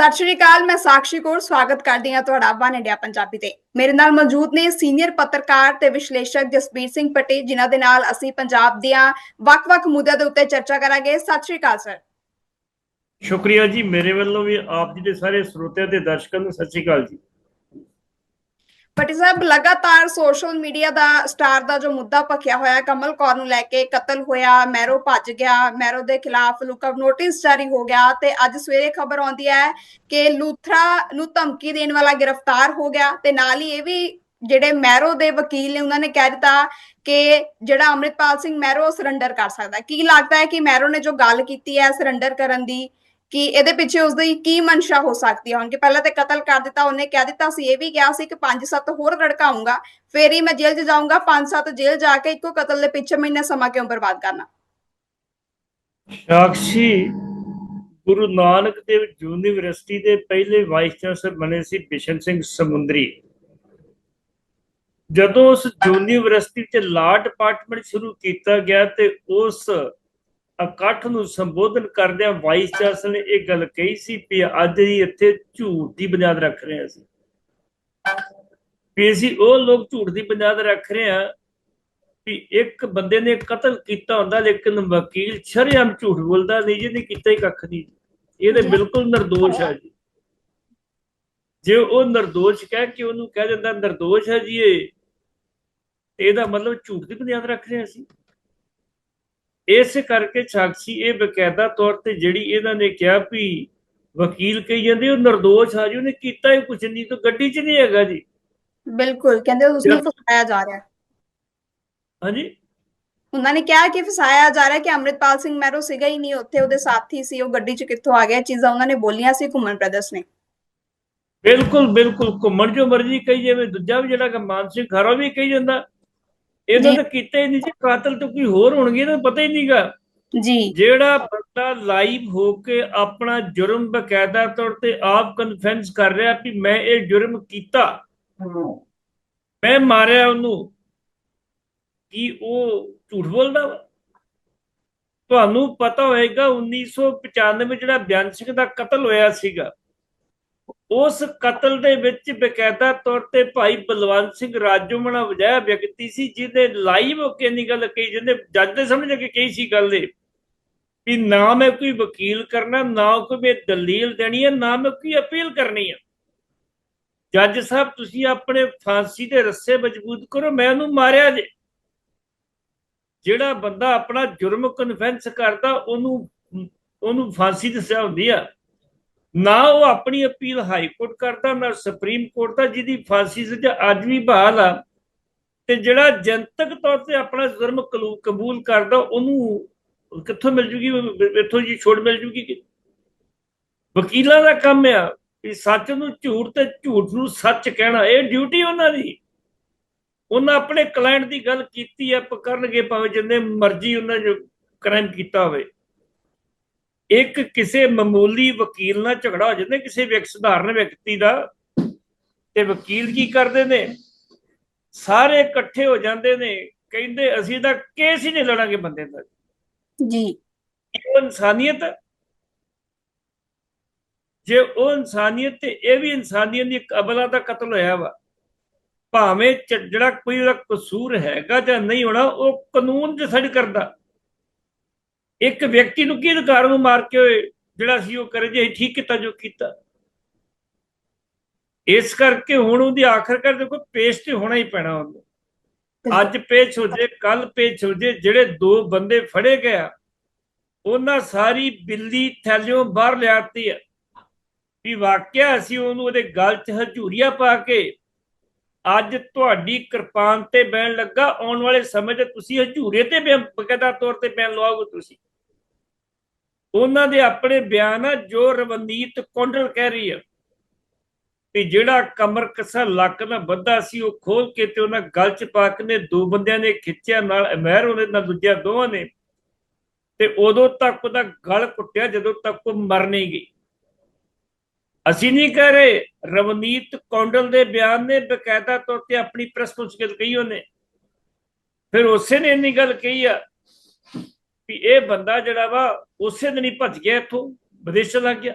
ਸਤਿ ਸ਼੍ਰੀ ਅਕਾਲ, ਮੈਂ ਸਾਕਸ਼ੀ ਕੌਰ, ਸਵਾਗਤ ਕਰਦੀ ਹਾਂ ਤੁਹਾਡਾ ਵਨ ਇੰਡੀਆ ਪੰਜਾਬੀ ਤੇ। ਮੇਰੇ ਨਾਲ ਮੌਜੂਦ ਨੇ ਸੀਨੀਅਰ ਪੱਤਰਕਾਰ ਤੇ ਵਿਸ਼ਲੇਸ਼ਕ ਜਸਬੀਰ ਸਿੰਘ ਪਟੇ, ਜਿਨ੍ਹਾਂ ਦੇ ਨਾਲ ਅਸੀਂ ਪੰਜਾਬ ਦੀਆਂ ਵੱਖ-ਵੱਖ ਮੁੱਦਿਆਂ ਦੇ ਉੱਤੇ ਚਰਚਾ ਕਰਾਂਗੇ। ਸਤਿ ਸ਼੍ਰੀ ਅਕਾਲ, ਸਰ। ਸ਼ੁਕਰੀਆ ਜੀ। ਮੇਰੇ ਵੱਲੋਂ ਵੀ ਆਪ ਜੀ ਦੇ ਸਾਰੇ ਸਰੋਤਿਆਂ ਤੇ ਦਰਸ਼ਕਾਂ ਨੂੰ ਸਤਿ ਸ਼੍ਰੀ ਅਕਾਲ ਜੀ। ਪਟੇ ਸਾਹਿਬ, ਲਗਾਤਾਰ ਸੋਸ਼ਲ ਮੀਡੀਆ ਦਾ ਸਟਾਰ ਦਾ ਜੋ ਮੁੱਦਾ ਭਖਿਆ ਹੋਇਆ, ਕਮਲ ਕੌਰ ਨੂੰ ਲੈ ਕੇ ਕਤਲ ਹੋਇਆ, ਮੈਰੋ ਭੱਜ ਗਿਆ, ਮੈਰੋ ਦੇ ਖਿਲਾਫ ਲੁਕਅਪ ਨੋਟਿਸ ਜਾਰੀ ਹੋ ਗਿਆ ਤੇ ਅੱਜ ਸਵੇਰੇ ਖਬਰ ਆਉਂਦੀ ਹੈ ਕਿ ਲੂਥਰਾ ਨੂੰ ਧਮਕੀ ਦੇਣ ਵਾਲਾ ਗ੍ਰਿਫਤਾਰ ਹੋ ਗਿਆ ਤੇ ਨਾਲ ਹੀ ਇਹ ਵੀ ਜਿਹੜੇ ਮੈਰੋ ਦੇ ਵਕੀਲ ਨੇ, ਉਹਨਾਂ ਨੇ ਕਹਿ ਦਿੱਤਾ ਕਿ ਜਿਹੜਾ ਅੰਮ੍ਰਿਤਪਾਲ ਸਿੰਘ ਮੈਰੋ ਸਰੈਂਡਰ ਕਰ ਸਕਦਾ ਕੀ ਲੱਗਦਾ ਹੈ ਕਿ ਮੈਰੋ ਨੇ ਜੋ ਗੱਲ ਕੀਤੀ ਹੈ ਸਰੈਂਡਰ ਕਰਨ ਦੀ ਕਿ ਇਹਦੇ ਪਿੱਛੇ ਉਸਦੀ ਕੀ ਮਨਸ਼ਾ ਹੋ ਸਕਦੀ ਹੈ ਹੁਣ ਕਿ ਪਹਿਲਾਂ ਤੇ ਕਤਲ ਕਰ ਦਿੱਤਾ, ਉਹਨੇ ਕਹਿ ਦਿੱਤਾ ਸੀ, ਇਹ ਵੀ ਕਿਹਾ ਸੀ ਕਿ 5-7 ਹੋਰ ਰੜਕਾਉਂਗਾ ਫੇਰ ਹੀ ਮੈਂ ਜੇਲ੍ਹ 'ਚ ਜਾਊਂਗਾ 5-7 ਜੇਲ੍ਹ ਜਾ ਕੇ ਇੱਕੋ ਕਤਲ ਦੇ ਪਿੱਛੇ ਮੈਂ ਸਮਾਂ ਕਿਉਂ ਬਰਬਾਦ ਕਰਨਾ? ਸਾਕਸ਼ੀ ਗੁਰੂ ਨਾਨਕ ਦੇਵ ਯੂਨੀਵਰਸਿਟੀ ਦੇ ਪਹਿਲੇ ਵਾਈਸ ਚਾਂਸਲਰ ਬਣੇ ਸੀ ਬਿਸ਼ਨ ਸਿੰਘ ਸਮੁੰਦਰੀ। ਜਦੋਂ ਉਸ ਯੂਨੀਵਰਸਿਟੀ ਚ ਲਾ ਡਿਪਾਰਟਮੈਂਟ ਸ਼ੁਰੂ ਕੀਤਾ ਗਿਆ ਤੇ ਉਸ ਇਕੱਠ ਨੂੰ ਸੰਬੋਧਨ ਕਰਦਿਆਂ ਵਾਈਸ ਚਾਂਸਲਰ ਨੇ ਇਹ ਗੱਲ ਕਹੀ ਸੀ ਕਿ ਅੱਜ ਹੀ ਇੱਥੇ ਝੂਠ ਦੀ ਬੁਨਿਆਦ ਰੱਖ ਰਹੇ ਹਾਂ ਅਸੀਂ। ਵੀ ਅਸੀਂ ਉਹ ਲੋਕ ਝੂਠ ਦੀ ਬੁਨਿਆਦ ਰੱਖ ਰਹੇ ਹਾਂ ਵੀ ਇੱਕ ਬੰਦੇ ਨੇ ਕਤਲ ਕੀਤਾ ਹੁੰਦਾ ਲੇਕਿਨ ਵਕੀਲ ਸ਼ਰੇਆਮ ਝੂਠ ਬੋਲਦਾ ਨਹੀਂ, ਜਿਹਨੇ ਕੀਤਾ ਹੀ ਕੱਖ ਨਹੀਂ। ਇਹ ਤੇ ਬਿਲਕੁਲ ਨਿਰਦੋਸ਼ ਹੈ ਜੀ। ਜੇ ਉਹ ਨਿਰਦੋਸ਼ ਕਹਿ ਕੇ ਉਹਨੂੰ ਕਹਿ ਦਿੰਦਾ, ਨਿਰਦੋਸ਼ ਹੈ ਜੀ ਇਹ ਇਹਦਾ ਮਤਲਬ ਝੂਠ ਦੀ ਬੁਨਿਆਦ ਰੱਖ ਰਹੇ ਸੀ ਇਸ ਕਰਕੇ ਸਾਕਸ਼ੀ ਇਹ ਬਕਾਇਦਾ ਤੌਰ ਤੇ ਜਿਹੜੀ ਇਹਨਾਂ ਨੇ ਕਿਹਾ ਵੀ ਵਕੀਲ ਕਹੀ ਜਾਂਦੇ ਉਹ ਨਿਰਦੋਸ਼ ਆ ਜੀ ਉਹਨੇ ਕੀਤਾ ਹੀ ਕੁਝ ਨਹੀਂ ਤਾਂ ਗੱਡੀ 'ਚ ਨਹੀਂ ਹੈਗਾ ਜੀ। ਬਿਲਕੁਲ ਕਹਿੰਦੇ ਉਸ ਨੂੰ ਫਸਾਇਆ ਜਾ ਰਿਹਾ। ਹਾਂਜੀ? ਉਹਨਾਂ ਨੇ ਕਿਹਾ ਕਿ ਫਸਾਇਆ ਜਾ ਰਿਹਾ ਕਿ ਅੰਮ੍ਰਿਤਪਾਲ ਸਿੰਘ ਮੈਰੋ ਸੀਗਾ ਹੀ ਨਹੀਂ ਉੱਥੇ ਉਹਦੇ ਸਾਥੀ ਸੀ ਉਹ ਗੱਡੀ 'ਚ ਕਿੱਥੋਂ ਆ ਗਿਆ ਚੀਜ਼ਾਂ ਉਹਨਾਂ ਨੇ ਬੋਲੀਆਂ ਸੀ ਘੁੰਮਣ ਬ੍ਰਦਰਸ ਨੇ। ਬਿਲਕੁਲ ਬਿਲਕੁਲ ਘੁੰਮਣ ਜੋ ਮਰਜ਼ੀ ਕਹੀ ਜਾਵੇ ਦੂਜਾ ਵੀ ਜਿਹੜਾ ਕਿ ਮਾਨਸਿਕ ਖਰਾ ਵੀ ਕਹੀ ਜਾਂਦਾ। ਇਹਨਾਂ ਜੀ। ਤਾਂ ਕੀਤਾ ਹੀ ਨਹੀਂ ਸੀ ਕਾਤਲ ਤਾਂ ਕੋਈ ਹੋਰ ਹੋਣਗੇ ਇਹਨਾਂ ਨੂੰ ਪਤਾ ਹੀ ਨਹੀਂਗਾ। ਜੀ। ਜਿਹੜਾ ਬੰਦਾ ਲਾਈਵ ਹੋ ਕੇ ਆਪਣਾ ਜੁਰਮ ਬਕਾਇਦਾ ਤੌਰ ਤੇ ਆਪ ਕਨਫੈਂਸ ਕਰ ਰਿਹਾ ਕਿ ਮੈਂ ਇਹ ਜੁਰਮ ਕੀਤਾ ਮੈਂ ਮਾਰਿਆ ਉਹਨੂੰ ਕੀ ਉਹ ਝੂਠ ਬੋਲਦਾ ਵਾ? ਤੁਹਾਨੂੰ ਪਤਾ ਹੋਏਗਾ 1995 ਜਿਹੜਾ ਬਿਆਨ ਸਿੰਘ ਦਾ ਕਤਲ ਹੋਇਆ ਸੀਗਾ ਉਸ ਕਤਲ ਦੇ ਵਿੱਚ ਬਕਾਇਦਾ ਤੌਰ ਤੇ ਭਾਈ ਬਲਵੰਤ ਸਿੰਘ ਰਾਜੋਮਣਾ ਵਜਾਇਆ ਵਿਅਕਤੀ ਸੀ, ਜਿਹਦੇ ਲਾਈਵ ਹੋ ਨਹੀਂ ਗੱਲ ਕਹੀ ਜਿਹਨੇ ਜੱਜ ਦੇ ਸਾਹਮਣੇ ਕੇ ਕਹੀ ਸੀ ਗੱਲ ਇਹ, ਵੀ ਨਾ ਮੈਂ ਕੋਈ ਵਕੀਲ ਕਰਨਾ, ਨਾ ਕੋਈ ਦਲੀਲ ਦੇਣੀ ਹੈ ਨਾ ਮੈਂ ਕੋਈ ਅਪੀਲ ਕਰਨੀ ਹੈ ਜੱਜ ਸਾਹਿਬ, ਤੁਸੀਂ ਆਪਣੇ ਫਾਂਸੀ ਦੇ ਰੱਸੇ ਮਜ਼ਬੂਤ ਕਰੋ, ਮੈਂ ਉਹਨੂੰ ਮਾਰਿਆ ਜੇ। ਜਿਹੜਾ ਬੰਦਾ ਆਪਣਾ ਜੁਰਮ ਕਨਫੈਂਸ ਕਰਦਾ, ਉਹਨੂੰ ਉਹਨੂੰ ਫਾਂਸੀ ਦੀ ਸਜ਼ਾ ਹੁੰਦੀ ਆ। ਨਾ ਉਹ ਆਪਣੀ ਅਪੀਲ ਹਾਈ ਕੋਰਟ ਕਰਦਾ, ਨਾ ਸੁਪਰੀਮ ਕੋਰਟ ਦਾ, ਜਿਹਦੀ ਫਾਂਸੀ ਸਜ਼ਾ ਅੱਜ ਵੀ ਬਹਾਲ ਆ। ਤੇ ਜਿਹੜਾ ਜਨਤਕ ਤੌਰ ਤੇ ਆਪਣਾ ਜੁਰਮ ਕਬੂਲ ਕਰਦਾ, ਉਹਨੂੰ ਕਿੱਥੋਂ ਮਿਲ ਜੂਗੀ? ਇੱਥੋਂ ਜੀ ਛੋੜ ਮਿਲ ਜੂਗੀ ਵਕੀਲਾਂ ਦਾ ਕੰਮ ਆ ਵੀ ਸੱਚ ਨੂੰ ਝੂਠ ਤੇ ਝੂਠ ਨੂੰ ਸੱਚ ਕਹਿਣਾ। ਇਹ ਡਿਊਟੀ ਉਹਨਾਂ ਦੀ। ਉਹਨਾਂ ਆਪਣੇ ਕਲਾਇੰਟ ਦੀ ਗੱਲ ਕੀਤੀ ਹੈ ਪਕੜਨਗੇ ਭਾਵੇਂ ਜਿੰਨੇ ਮਰਜ਼ੀ ਉਹਨਾਂ ਜੋ ਕ੍ਰਾਈਮ ਕੀਤਾ ਹੋਵੇ। ਇੱਕ ਕਿਸੇ ਮਾਮੂਲੀ ਵਕੀਲ ਨਾਲ ਝਗੜਾ ਹੋ ਜਾਂਦਾ ਕਿਸੇ ਵਿਅਕਤੀ ਸਧਾਰਨ ਵਿਅਕਤੀ ਦਾ ਤੇ ਵਕੀਲ ਕੀ ਕਰਦੇ ਨੇ? ਸਾਰੇ ਇਕੱਠੇ ਹੋ ਜਾਂਦੇ ਨੇ ਕਹਿੰਦੇ ਅਸੀਂ ਤਾਂ ਕੇਸ ਹੀ ਨਹੀਂ ਲੜਾਂਗੇ ਬੰਦੇ ਦਾ। ਜੀ। ਉਹ ਇਨਸਾਨੀਅਤ। ਜੇ ਉਹ ਇਨਸਾਨੀਅਤ ਤੇ ਇਹ ਵੀ ਇਨਸਾਨੀਅਤ ਦੀ ਇੱਕ ਅਬਲਾ ਦਾ ਕਤਲ ਹੋਇਆ ਵਾ ਭਾਵੇਂ ਜਿਹੜਾ ਕੋਈ ਉਹਦਾ ਕਸੂਰ ਹੈਗਾ ਜਾਂ ਨਹੀਂ ਹੋਣਾ ਉਹ ਕਾਨੂੰਨ ਡਿਸਾਈਡ ਕਰਦਾ। ਇੱਕ ਵਿਅਕਤੀ ਨੂੰ ਕੀ ਅਧਿਕਾਰ ਨੂੰ ਮਾਰ ਕੇ ਹੋਏ ਜਿਹੜਾ ਸੀ ਉਹ ਕਰੇ ਜੇ ਅਸੀਂ ਠੀਕ ਕੀਤਾ ਜੋ ਕੀਤਾ। ਇਸ ਕਰਕੇ ਹੁਣ ਉਹਦੀ ਆਖਰਕਾਰ ਦੇਖੋ ਪੇਸ਼ ਤੇ ਹੋਣਾ ਹੀ ਪੈਣਾ ਉਹਨੂੰ। ਅੱਜ ਪੇਸ਼ ਹੋ ਜੇ ਕੱਲ ਪੇਸ਼ ਹੋ ਜੇ, ਜਿਹੜੇ ਦੋ ਬੰਦੇ ਫੜੇ ਗਏ ਉਹਨਾਂ ਸਾਰੀ ਬਿੱਲੀ ਥੈਲਿਓਂ ਬਾਹਰ ਲਿਆਤੀ ਹੈ ਵੀ ਵਾਕਿਆ ਅਸੀਂ ਉਹਨੂੰ ਉਹਦੇ ਗਲ 'ਚ ਹਜੂਰੀਆ ਪਾ ਕੇ ਅੱਜ ਤੁਹਾਡੀ ਕਿਰਪਾਨ ਤੇ ਬੈਣ ਲੱਗਾ, ਆਉਣ ਵਾਲੇ ਸਮੇਂ 'ਚ ਤੁਸੀਂ ਹਜੂਰੇ ਤੇ ਬਿਆਨ ਬਕਾਇਦਾ ਤੌਰ ਤੇ ਬਿਆਨ ਲਵਾਓਗੇ ਤੁਸੀਂ। ਉਹਨਾਂ ਦੇ ਆਪਣੇ ਬਿਆਨ ਆ ਜੋ ਰਵਨੀਤ ਕੌਂਡਲ ਕਹਿ ਰਹੀ ਹੈ ਤੇ ਜਿਹੜਾ ਕਮਰ ਕਸਾ ਲੱਕ ਨਾਲ ਬੱਧਾ ਸੀ, ਉਹ ਖੋਲ ਕੇ ਤੇ ਉਹਨਾਂ ਗਲ 'ਚ ਪਾ ਕੇ ਨੇ ਦੋ ਬੰਦਿਆਂ ਨੇ ਖਿੱਚਿਆ, ਨਾਲ ਅਮਹਿਰ ਉਹਦੇ ਨਾਲ ਦੂਜਿਆਂ ਦੋਵਾਂ ਨੇ ਤੇ ਉਦੋਂ ਤੱਕ ਉਹਦਾ ਗਲ ਕੁੱਟਿਆ ਜਦੋਂ ਤੱਕ ਉਹ ਮਰ ਨਹੀਂ ਗਈ। ਅਸੀਂ ਨਹੀਂ ਕਹਿ ਰਹੇ, ਰਵਨੀਤ ਕੌਂਡਲ ਦੇ ਬਿਆਨ ਨੇ ਬਕਾਇਦਾ ਤੌਰ ਤੇ ਆਪਣੀ ਪ੍ਰੈਸ ਕਾਨਫਰੰਸ ਕਹੀ ਉਹਨੇ। ਫਿਰ ਉਸੇ ਨੇ ਇੰਨੀ ਗੱਲ ਕਹੀ ਆ ਵੀ ਇਹ ਬੰਦਾ ਜਿਹੜਾ ਵਾ ਉਸੇ ਦਿਨ ਹੀ ਭੱਜ ਗਿਆ ਇੱਥੋਂ ਵਿਦੇਸ਼ ਚਲਾ ਗਿਆ।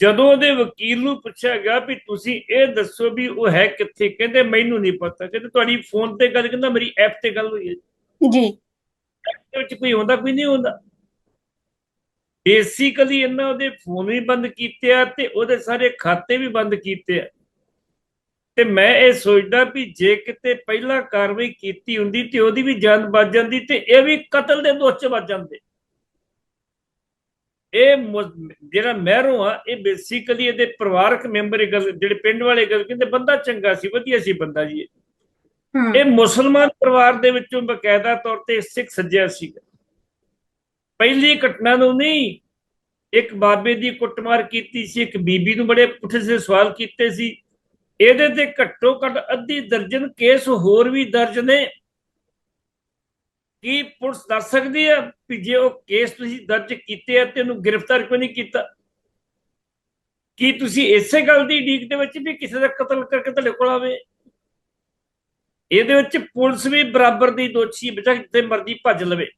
ਜਦੋਂ ਉਹਦੇ ਵਕੀਲ ਨੂੰ ਪੁੱਛਿਆ ਗਿਆ ਵੀ ਤੁਸੀਂ ਇਹ ਦੱਸੋ ਵੀ ਉਹ ਹੈ ਕਿੱਥੇ ਕਹਿੰਦੇ ਮੈਨੂੰ ਨਹੀਂ ਪਤਾ। ਕਹਿੰਦੇ ਤੁਹਾਡੀ ਫੋਨ ਤੇ ਗੱਲ ਕਹਿੰਦਾ ਮੇਰੀ ਐਪ ਤੇ ਗੱਲ ਹੋਈ ਹੈ। ਜੀ। ਇਹਦੇ ਵਿੱਚ ਕੋਈ ਹੁੰਦਾ ਕੋਈ ਨਹੀਂ ਹੁੰਦਾ ਬੇਸਿਕਲੀ ਇਹਨਾਂ ਉਹਦੇ ਫੋਨ ਵੀ ਬੰਦ ਕੀਤੇ ਆ ਤੇ ਉਹਦੇ ਸਾਰੇ ਖਾਤੇ ਵੀ ਬੰਦ ਕੀਤੇ ਆ। ਤੇ ਮੈਂ ਇਹ ਸੋਚਦਾ ਵੀ ਜੇ ਕਿਤੇ ਪਹਿਲਾਂ ਕਾਰਵਾਈ ਕੀਤੀ ਹੁੰਦੀ ਤੇ ਉਹਦੀ ਵੀ ਜਾਨ ਬਚ ਜਾਂਦੀ ਤੇ ਇਹ ਵੀ ਕਤਲ ਦੇ ਦੋਸ਼ 'ਚ ਬਚ ਜਾਂਦੇ। ਇਹ ਜਿਹੜਾ ਮਹਿਰੋਂ ਆ ਇਹ ਬੇਸਿਕਲੀ ਇਹਦੇ ਪਰਿਵਾਰਕ ਮੈਂਬਰ ਜਿਹੜੇ ਪਿੰਡ ਵਾਲੇ ਗੱਲ ਕਹਿੰਦੇ ਬੰਦਾ ਚੰਗਾ ਸੀ ਵਧੀਆ ਸੀ ਬੰਦਾ ਜੀ ਇਹ। ਮੁਸਲਮਾਨ ਪਰਿਵਾਰ ਦੇ ਵਿੱਚੋਂ ਬਕਾਇਦਾ ਤੌਰ ਤੇ ਸਿੱਖ ਸੱਜਿਆ ਸੀ ਪਹਿਲੀ ਘਟਨਾ ਨੂੰ ਨਹੀਂ ਇੱਕ ਬਾਬੇ ਦੀ ਕੁੱਟਮਾਰ ਕੀਤੀ ਸੀ ਇੱਕ ਬੀਬੀ ਨੂੰ ਬੜੇ ਪੁੱਠੇ ਸੇ ਸਵਾਲ ਕੀਤੇ ਸੀ। ਇਹਦੇ ਤੇ ਘੱਟੋ ਘੱਟ ਅੱਧੀ ਦਰਜਨ ਕੇਸ ਹੋਰ ਵੀ ਦਰਜ ਨੇ। ਕੀ ਪੁਲਿਸ ਦੱਸ ਸਕਦੀ ਹੈ ਕਿ ਜੇ ਉਹ ਕੇਸ ਤੁਸੀਂ ਦਰਜ ਕੀਤੇ ਆ, ਤੇ ਉਹਨੂੰ ਗ੍ਰਿਫਤਾਰ ਕਿਉਂ ਨਹੀਂ ਕੀਤਾ? ਕੀ ਤੁਸੀਂ ਇਸੇ ਗੱਲ ਦੀ ਡੀਕ ਦੇ ਵਿੱਚ ਵੀ ਕਿਸੇ ਦਾ ਕਤਲ ਕਰਕੇ ਤੁਹਾਡੇ ਕੋਲ ਆਵੇ? ਇਹਦੇ ਵਿੱਚ ਪੁਲਿਸ ਵੀ ਬਰਾਬਰ ਦੀ ਦੋਸ਼ੀ ਬਚਾ ਜਿੱਥੇ ਮਰਜ਼ੀ ਭੱਜ ਲਵੇ।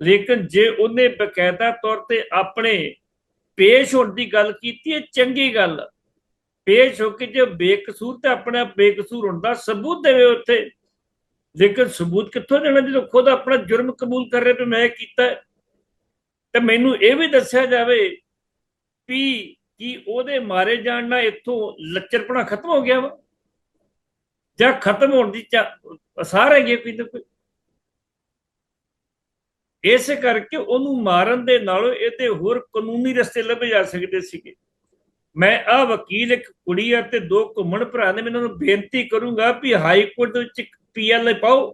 ਲੇਕਿਨ ਜੇ ਉਹਨੇ ਬਕਾਇਦਾ ਤੌਰ ਤੇ ਆਪਣੇ ਪੇਸ਼ ਹੋਣ ਦੀ ਗੱਲ ਕੀਤੀ ਹੈ, ਚੰਗੀ ਗੱਲ। ਪੇਸ਼ ਹੋ ਕੇ ਜੇ ਬੇਕਸੂਰ ਤੇ ਆਪਣੇ ਬੇਕਸੂਰ ਹੋਣ ਦਾ ਸਬੂਤ ਦੇਵੇ ਉੱਥੇ। ਲੇਕਿਨ ਸਬੂਤ ਕਿੱਥੋਂ ਦੇਣਾ ਜਦੋਂ ਖੁਦ ਆਪਣਾ ਜੁਰਮ ਕਬੂਲ ਕਰ ਰਿਹਾ ਵੀ ਮੈਂ ਕੀਤਾ? ਤੇ ਮੈਨੂੰ ਇਹ ਵੀ ਦੱਸਿਆ ਜਾਵੇ ਵੀ ਕੀ ਉਹਦੇ ਮਾਰੇ ਜਾਣ ਨਾਲ ਇੱਥੋਂ ਲੱਚਰਪਣਾ ਖਤਮ ਹੋ ਗਿਆ ਵਾ? ਜਾਂ ਖਤਮ ਹੋਣ ਦੀ ਚਾ- ਅਸਾਰ ਹੈਗੇ ਕੋਈ ਨਾ ਕੋਈ? ਇਸੇ ਕਰਕੇ ਉਹਨੂੰ ਮਾਰਨ ਦੇ ਨਾਲੋਂ ਇਹਦੇ ਹੋਰ ਕਾਨੂੰਨੀ ਰਸਤੇ ਲੱਭੇ ਜਾ ਸਕਦੇ ਸੀਗੇ। ਮੈਂ ਆ ਵਕੀਲ, ਇੱਕ ਕੁੜੀ ਆ ਤੇ ਦੋ ਘੁੰਮਣ ਭਰਾ ਨੇ ਮੈਨੂੰ ਬੇਨਤੀ ਕਰੂੰਗਾ ਵੀ ਹਾਈ ਕੋਰਟ ਦੇ ਵਿੱਚ ਪੀਐਲਏ ਪਾਓ।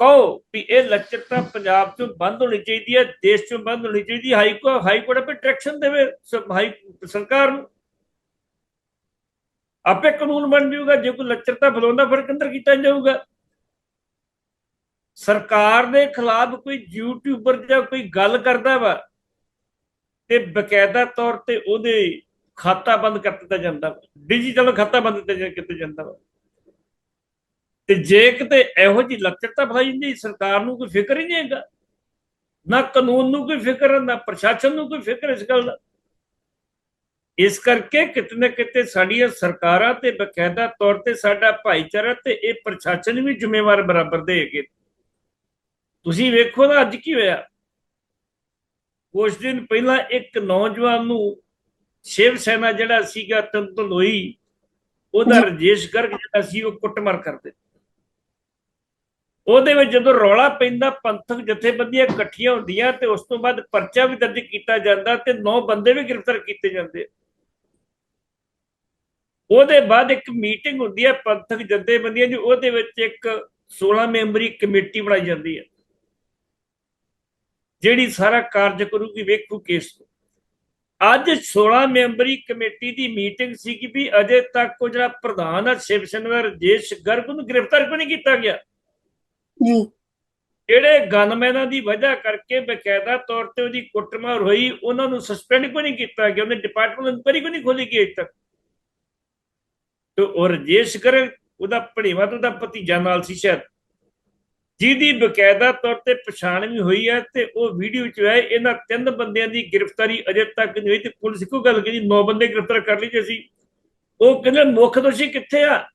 ਕਹੋ ਵੀ ਇਹ ਲੱਚਰਤਾ ਪੰਜਾਬ ਤੋਂ ਬੰਦ ਹੋਣੀ ਚਾਹੀਦੀ ਹੈ, ਦੇਸ਼ ਤੋਂ ਬੰਦ ਹੋਣੀ ਚਾਹੀਦੀ ਹਾਈ ਕੋਰਟ ਹਾਈ ਕੋਰਟ ਆਪੇ ਡਾਇਰੈਕਸ਼ਨ ਦੇਵੇ ਹਾਈ ਸਰਕਾਰ ਨੂੰ। ਆਪੇ ਕਾਨੂੰਨ ਬਣ ਜਾਊਗਾ, ਜੇ ਕੋਈ ਲੱਚਰਤਾ ਫਲਾਉਂਦਾ, ਫਿਰ ਕਿੰਦਰ ਕੀਤਾ ਜਾਊਗਾ? ਸਰਕਾਰ ਦੇ ਖਿਲਾਫ ਕੋਈ ਯੂਟਿਊਬਰ ਜਾਂ ਕੋਈ ਗੱਲ ਕਰਦਾ ਵਾ, ਤੇ ਬਕਾਇਦਾ ਤੌਰ ਤੇ ਉਹਦੇ ਖਾਤਾ ਬੰਦ ਕਰ ਦਿੱਤਾ ਜਾਂਦਾ ਵਾ। ਡਿਜੀਟਲ ਖਾਤਾ ਬੰਦ ਕੀਤਾ ਜਾਂਦਾ ਤੇ ਜੇ ਕਿਤੇ ਇਹੋ ਜੀ ਲੱਚਰਤਾ ਫਲਾਈ ਜਾਂਦੀ, ਸਰਕਾਰ ਨੂੰ ਕੋਈ ਫਿਕਰ ਹੀ ਨਹੀਂ ਹੈਗਾ। ਨਾ ਕਾਨੂੰਨ ਨੂੰ ਕੋਈ ਫਿਕਰ, ਨਾ ਪ੍ਰਸ਼ਾਸਨ ਨੂੰ ਕੋਈ ਫਿਕਰ ਇਸ ਗੱਲ ਦਾ। ਇਸ ਕਰਕੇ ਕਿਤੇ ਨਾ ਕਿਤੇ ਸਾਡੀਆਂ ਸਰਕਾਰਾਂ ਤੇ ਬਕਾਇਦਾ ਤੌਰ ਤੇ ਸਾਡਾ ਭਾਈਚਾਰਾ ਤੇ ਇਹ ਪ੍ਰਸ਼ਾਸਨ ਵੀ ਜ਼ਿੰਮੇਵਾਰ ਬਰਾਬਰ ਦੇ ਹੈਗੇ। ਤੁਸੀਂ ਵੇਖੋ ਨਾ ਅੱਜ ਕੀ ਹੋਇਆ। ਕੁਝ ਦਿਨ ਪਹਿਲਾਂ ਇੱਕ ਨੌਜਵਾਨ ਨੂੰ ਸ਼ਿਵ ਸੈਨਾ ਜਿਹੜਾ ਸੀਗਾ ਤੰਤਲ ਹੋਈ ਉਹਦਾ ਰਜੇਸ਼ ਗਰਗ ਜਿਹੜਾ ਸੀ ਉਹ ਕੁੱਟਮਾਰ ਕਰਦੇ ਉਹਦੇ ਵਿੱਚ ਜਦੋਂ ਰੌਲਾ ਪੈਂਦਾ ਪੰਥਕ ਜਥੇਬੰਦੀਆਂ ਇਕੱਠੀਆਂ ਹੁੰਦੀਆਂ ਤੇ ਉਸ ਤੋਂ ਬਾਅਦ ਪਰਚਾ ਵੀ ਦਰਜ ਕੀਤਾ ਜਾਂਦਾ ਤੇ 9 ਬੰਦੇ ਵੀ ਗ੍ਰਿਫਤਾਰ ਕੀਤੇ ਜਾਂਦੇ। ਉਹਦੇ ਬਾਅਦ ਇੱਕ ਮੀਟਿੰਗ ਹੁੰਦੀ ਹੈ ਪੰਥਕ ਜਥੇਬੰਦੀਆਂ ਦੀ ਉਹਦੇ ਵਿੱਚ ਇੱਕ 16 ਮੈਂਬਰੀ ਕਮੇਟੀ ਬਣਾਈ ਜਾਂਦੀ ਹੈ। ਜਿਹੜੀ ਸਾਰਾ ਕਾਰਜ ਕਰੂਗੀ ਵੇਖੂ ਕੇਸ ਨੂੰ। ਅੱਜ 16 ਮੈਂਬਰੀ ਕਮੇਟੀ ਦੀ ਮੀਟਿੰਗ ਸੀ ਕਿ ਵੀ ਅਜੇ ਤੱਕ ਉਹ ਜਿਹੜਾ ਪ੍ਰਧਾਨ ਹੈ ਸ਼ਿਵ ਸੈਨਾ ਰਜੇਸ਼ ਗਰਗ ਨੂੰ ਗ੍ਰਿਫਤਾਰ ਕਿਉਂ ਨਹੀਂ ਕੀਤਾ ਗਿਆ? ਜੀ। ਜਿਹੜੇ ਗਨਮੈਨਾਂ ਦੀ ਵਜ੍ਹਾ ਕਰਕੇ ਬਕਾਇਦਾ ਤੌਰ ਤੇ ਉਹਦੀ ਕੁੱਟਮਾਰ ਹੋਈ ਉਹਨਾਂ ਨੂੰ ਸਸਪੈਂਡ ਕਿਉਂ ਨਹੀਂ ਕੀਤਾ ਗਿਆ? ਉਹਨੇ ਡਿਪਾਰਟਮੈਂਟ ਇਨਕੁਆਇਰੀ ਕਿਉਂ ਨਹੀਂ ਖੋਲੀ ਗਈ ਅਜੇ ਤੱਕ? ਤੇ ਉਹ ਰਜੇਸ਼ ਗਰਗ ਉਹਦਾ ਭਣੇਵਾ ਤੇ ਉਹਦਾ ਭਤੀਜਾ ਨਾਲ ਸੀ ਸ਼ਾਇਦ। ਜਿਹਦੀ ਬਕਾਇਦਾ ਤੌਰ ਤੇ ਪਛਾਣ ਵੀ ਹੋਈ ਹੈ ਤੇ ਉਹ ਵੀਡੀਓ ਚ ਹੈ, ਇਹਨਾਂ ਤਿੰਨ ਬੰਦਿਆਂ ਦੀ ਗ੍ਰਿਫਤਾਰੀ ਅਜੇ ਤੱਕ ਨਹੀਂ ਹੋਈ ਤੇ ਪੁਲਿਸ ਇੱਕੋ ਗੱਲ ਕਹਿੰਦੀ, ਨੌ ਬੰਦੇ ਗ੍ਰਿਫਤਾਰ ਕਰ ਲਈ ਜੇ ਸੀ ਉਹ ਕਹਿੰਦੇ, ਮੁੱਖ ਦੋਸ਼ੀ ਕਿੱਥੇ ਆ?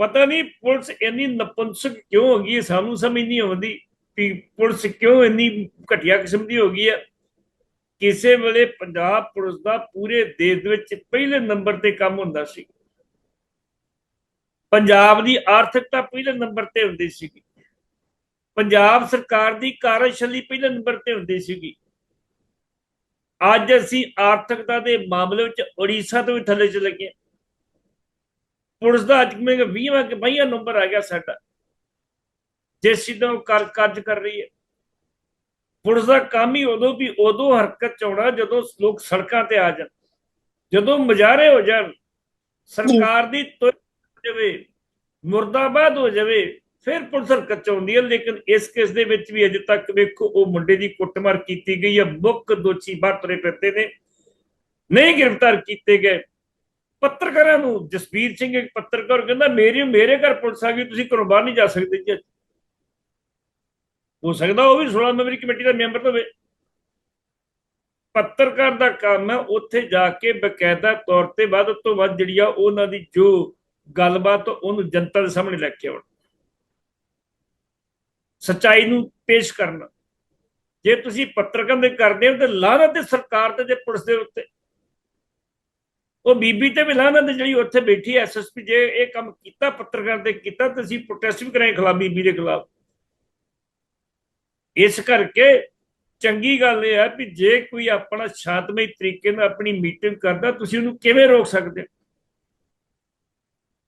ਪਤਾ ਨਹੀਂ ਪੁਲਿਸ ਇੰਨੀ ਨਪੁੰਸਕ ਕਿਉਂ ਹੋ ਗਈ ਸਾਨੂੰ ਸਮਝ ਨਹੀਂ ਆਉਂਦੀ ਕਿ ਪੁਲਿਸ ਕਿਉਂ ਇੰਨੀ ਘਟੀਆ ਕਿਸਮ ਦੀ ਹੋ ਗਈ ਹੈ। ਕਿਸੇ ਵੇਲੇ ਪੰਜਾਬ ਪੁਲਿਸ ਦਾ ਪੂਰੇ ਦੇਸ਼ ਦੇ ਵਿੱਚ ਪਹਿਲੇ ਨੰਬਰ ਤੇ ਕੰਮ ਹੁੰਦਾ ਸੀ। ਪੰਜਾਬ ਦੀ ਆਰਥਿਕਤਾ ਪਹਿਲੇ ਨੰਬਰ ਤੇ ਹੁੰਦੀ ਸੀਗੀ। ਪੰਜਾਬ ਸਰਕਾਰ ਦੀ ਕਾਰਜਸ਼ੈਲੀ ਪਹਿਲੇ ਨੰਬਰ ਤੇ ਹੁੰਦੀ ਸੀਗੀ। ਅੱਜ ਅਸੀਂ ਆਰਥਿਕਤਾ ਦੇ ਮਾਮਲੇ ਵਿੱਚ ਉੜੀਸਾ ਤੋਂ ਵੀ ਥੱਲੇ ਚਲੇ ਗਏ। ਪੁਲਿਸ ਦਾ ਅੱਜ ਮੈਂ 20ਵਾਂ ਕਿ 22ਵਾਂ ਨੰਬਰ ਆ ਗਿਆ ਸਾਡਾ। ਜੇ ਸਿੱਧਾ ਉਹ ਕਰ ਕਾਰਜ ਕਰ ਰਹੀ ਹੈ। ਪੁਲਿਸ ਦਾ ਕੰਮ ਹੀ ਉਦੋਂ ਵੀ ਉਦੋਂ ਹਰਕਤ ਚ ਆਉਣਾ ਜਦੋਂ ਲੋਕ ਸੜਕਾਂ ਤੇ ਆ ਜਾਣ। ਜਦੋਂ ਮੁਜ਼ਾਹਰੇ ਹੋ ਜਾਣ, ਸਰਕਾਰ ਦੀ ਜਾਵੇ, ਮੁਰਦਾਬਾਦ ਹੋ ਜਾਵੇ, ਫਿਰ ਪੁਲਿਸ ਹਰਕਤ ਆਉਂਦੀ ਹੈ। ਲੇਕਿਨ ਇਸ ਕੇਸ ਦੇ ਵਿੱਚ ਵੀ ਅਜੇ ਤੱਕ ਵੇਖੋ, ਉਹ ਮੁੰਡੇ ਦੀ ਕੁੱਟਮਾਰ ਕੀਤੀ ਗਈ ਹੈ। ਮੁੱਖ ਦੋਸ਼ੀ ਬਾਹਰ ਫਿਰਦੇ ਨੇ। ਨਹੀਂ ਗ੍ਰਿਫਤਾਰ ਕੀਤੇ ਗਏ। ਪੱਤਰਕਾਰਾਂ ਨੂੰ ਜਸਵੀਰ ਸਿੰਘ, ਇੱਕ ਪੱਤਰਕਾਰ ਕਹਿੰਦਾ, ਮੇਰੀ, ਮੇਰੇ ਘਰ ਪੁਲਿਸ ਆ ਗਈ, ਤੁਸੀਂ ਘਰੋਂ ਬਾਹਰ ਨਹੀਂ ਜਾ ਸਕਦੇ ਜੀ ਹੋ ਸਕਦਾ ਉਹ ਵੀ 16 ਮੈਂਬਰੀ ਕਮੇਟੀ ਦਾ ਮੈਂਬਰ ਹੋਵੇ। ਪੱਤਰਕਾਰ ਦਾ ਕੰਮ ਹੈ ਉੱਥੇ ਜਾ ਕੇ ਬਕਾਇਦਾ ਤੌਰ ਤੇ ਵੱਧ ਤੋਂ ਵੱਧ ਜਿਹੜੀ ਆ ਉਹਨਾਂ ਦੀ ਜੋ ਗੱਲਬਾਤ ਉਹਨੂੰ ਜਨਤਾ ਦੇ ਸਾਹਮਣੇ ਲੈ ਕੇ ਆਉਣ। ਸੱਚਾਈ ਨੂੰ ਪੇਸ਼ ਕਰਨਾ। ਜੇ ਤੁਸੀਂ ਪੱਤਰਕਾਰ ਦੇ ਕਰਦੇ ਹੋ ਤੇ ਲਾਹਨਤ ਤੇ ਸਰਕਾਰ ਤੇ ਤੇ ਪੁਲਿਸ ਦੇ ਉੱਤੇ। ਉਹ ਬੀਬੀ ਤੇ ਵੀ ਲਾਹਨਤ ਹੈ ਜਿਹੜੀ ਉੱਥੇ ਬੈਠੀ ਐਸਐਸਪੀ ਜੇ ਇਹ ਕੰਮ ਕੀਤਾ, ਪੱਤਰਕਾਰ ਤੇ ਕੀਤਾ, ਤੇ ਅਸੀਂ ਪ੍ਰੋਟੈਸਟ ਵੀ ਕਰਾਂਗੇ ਖਿਲਾਫ, ਬੀਬੀ ਦੇ ਖਿਲਾਫ। ਇਸ ਕਰਕੇ ਚੰਗੀ ਗੱਲ ਇਹ ਹੈ ਵੀ ਜੇ ਕੋਈ ਆਪਣਾ ਸ਼ਾਂਤਮਈ ਤਰੀਕੇ ਨਾਲ ਆਪਣੀ ਮੀਟਿੰਗ ਕਰਦਾ, ਤੁਸੀਂ ਉਹਨੂੰ ਕਿਵੇਂ ਰੋਕ ਸਕਦੇ ਹੋ?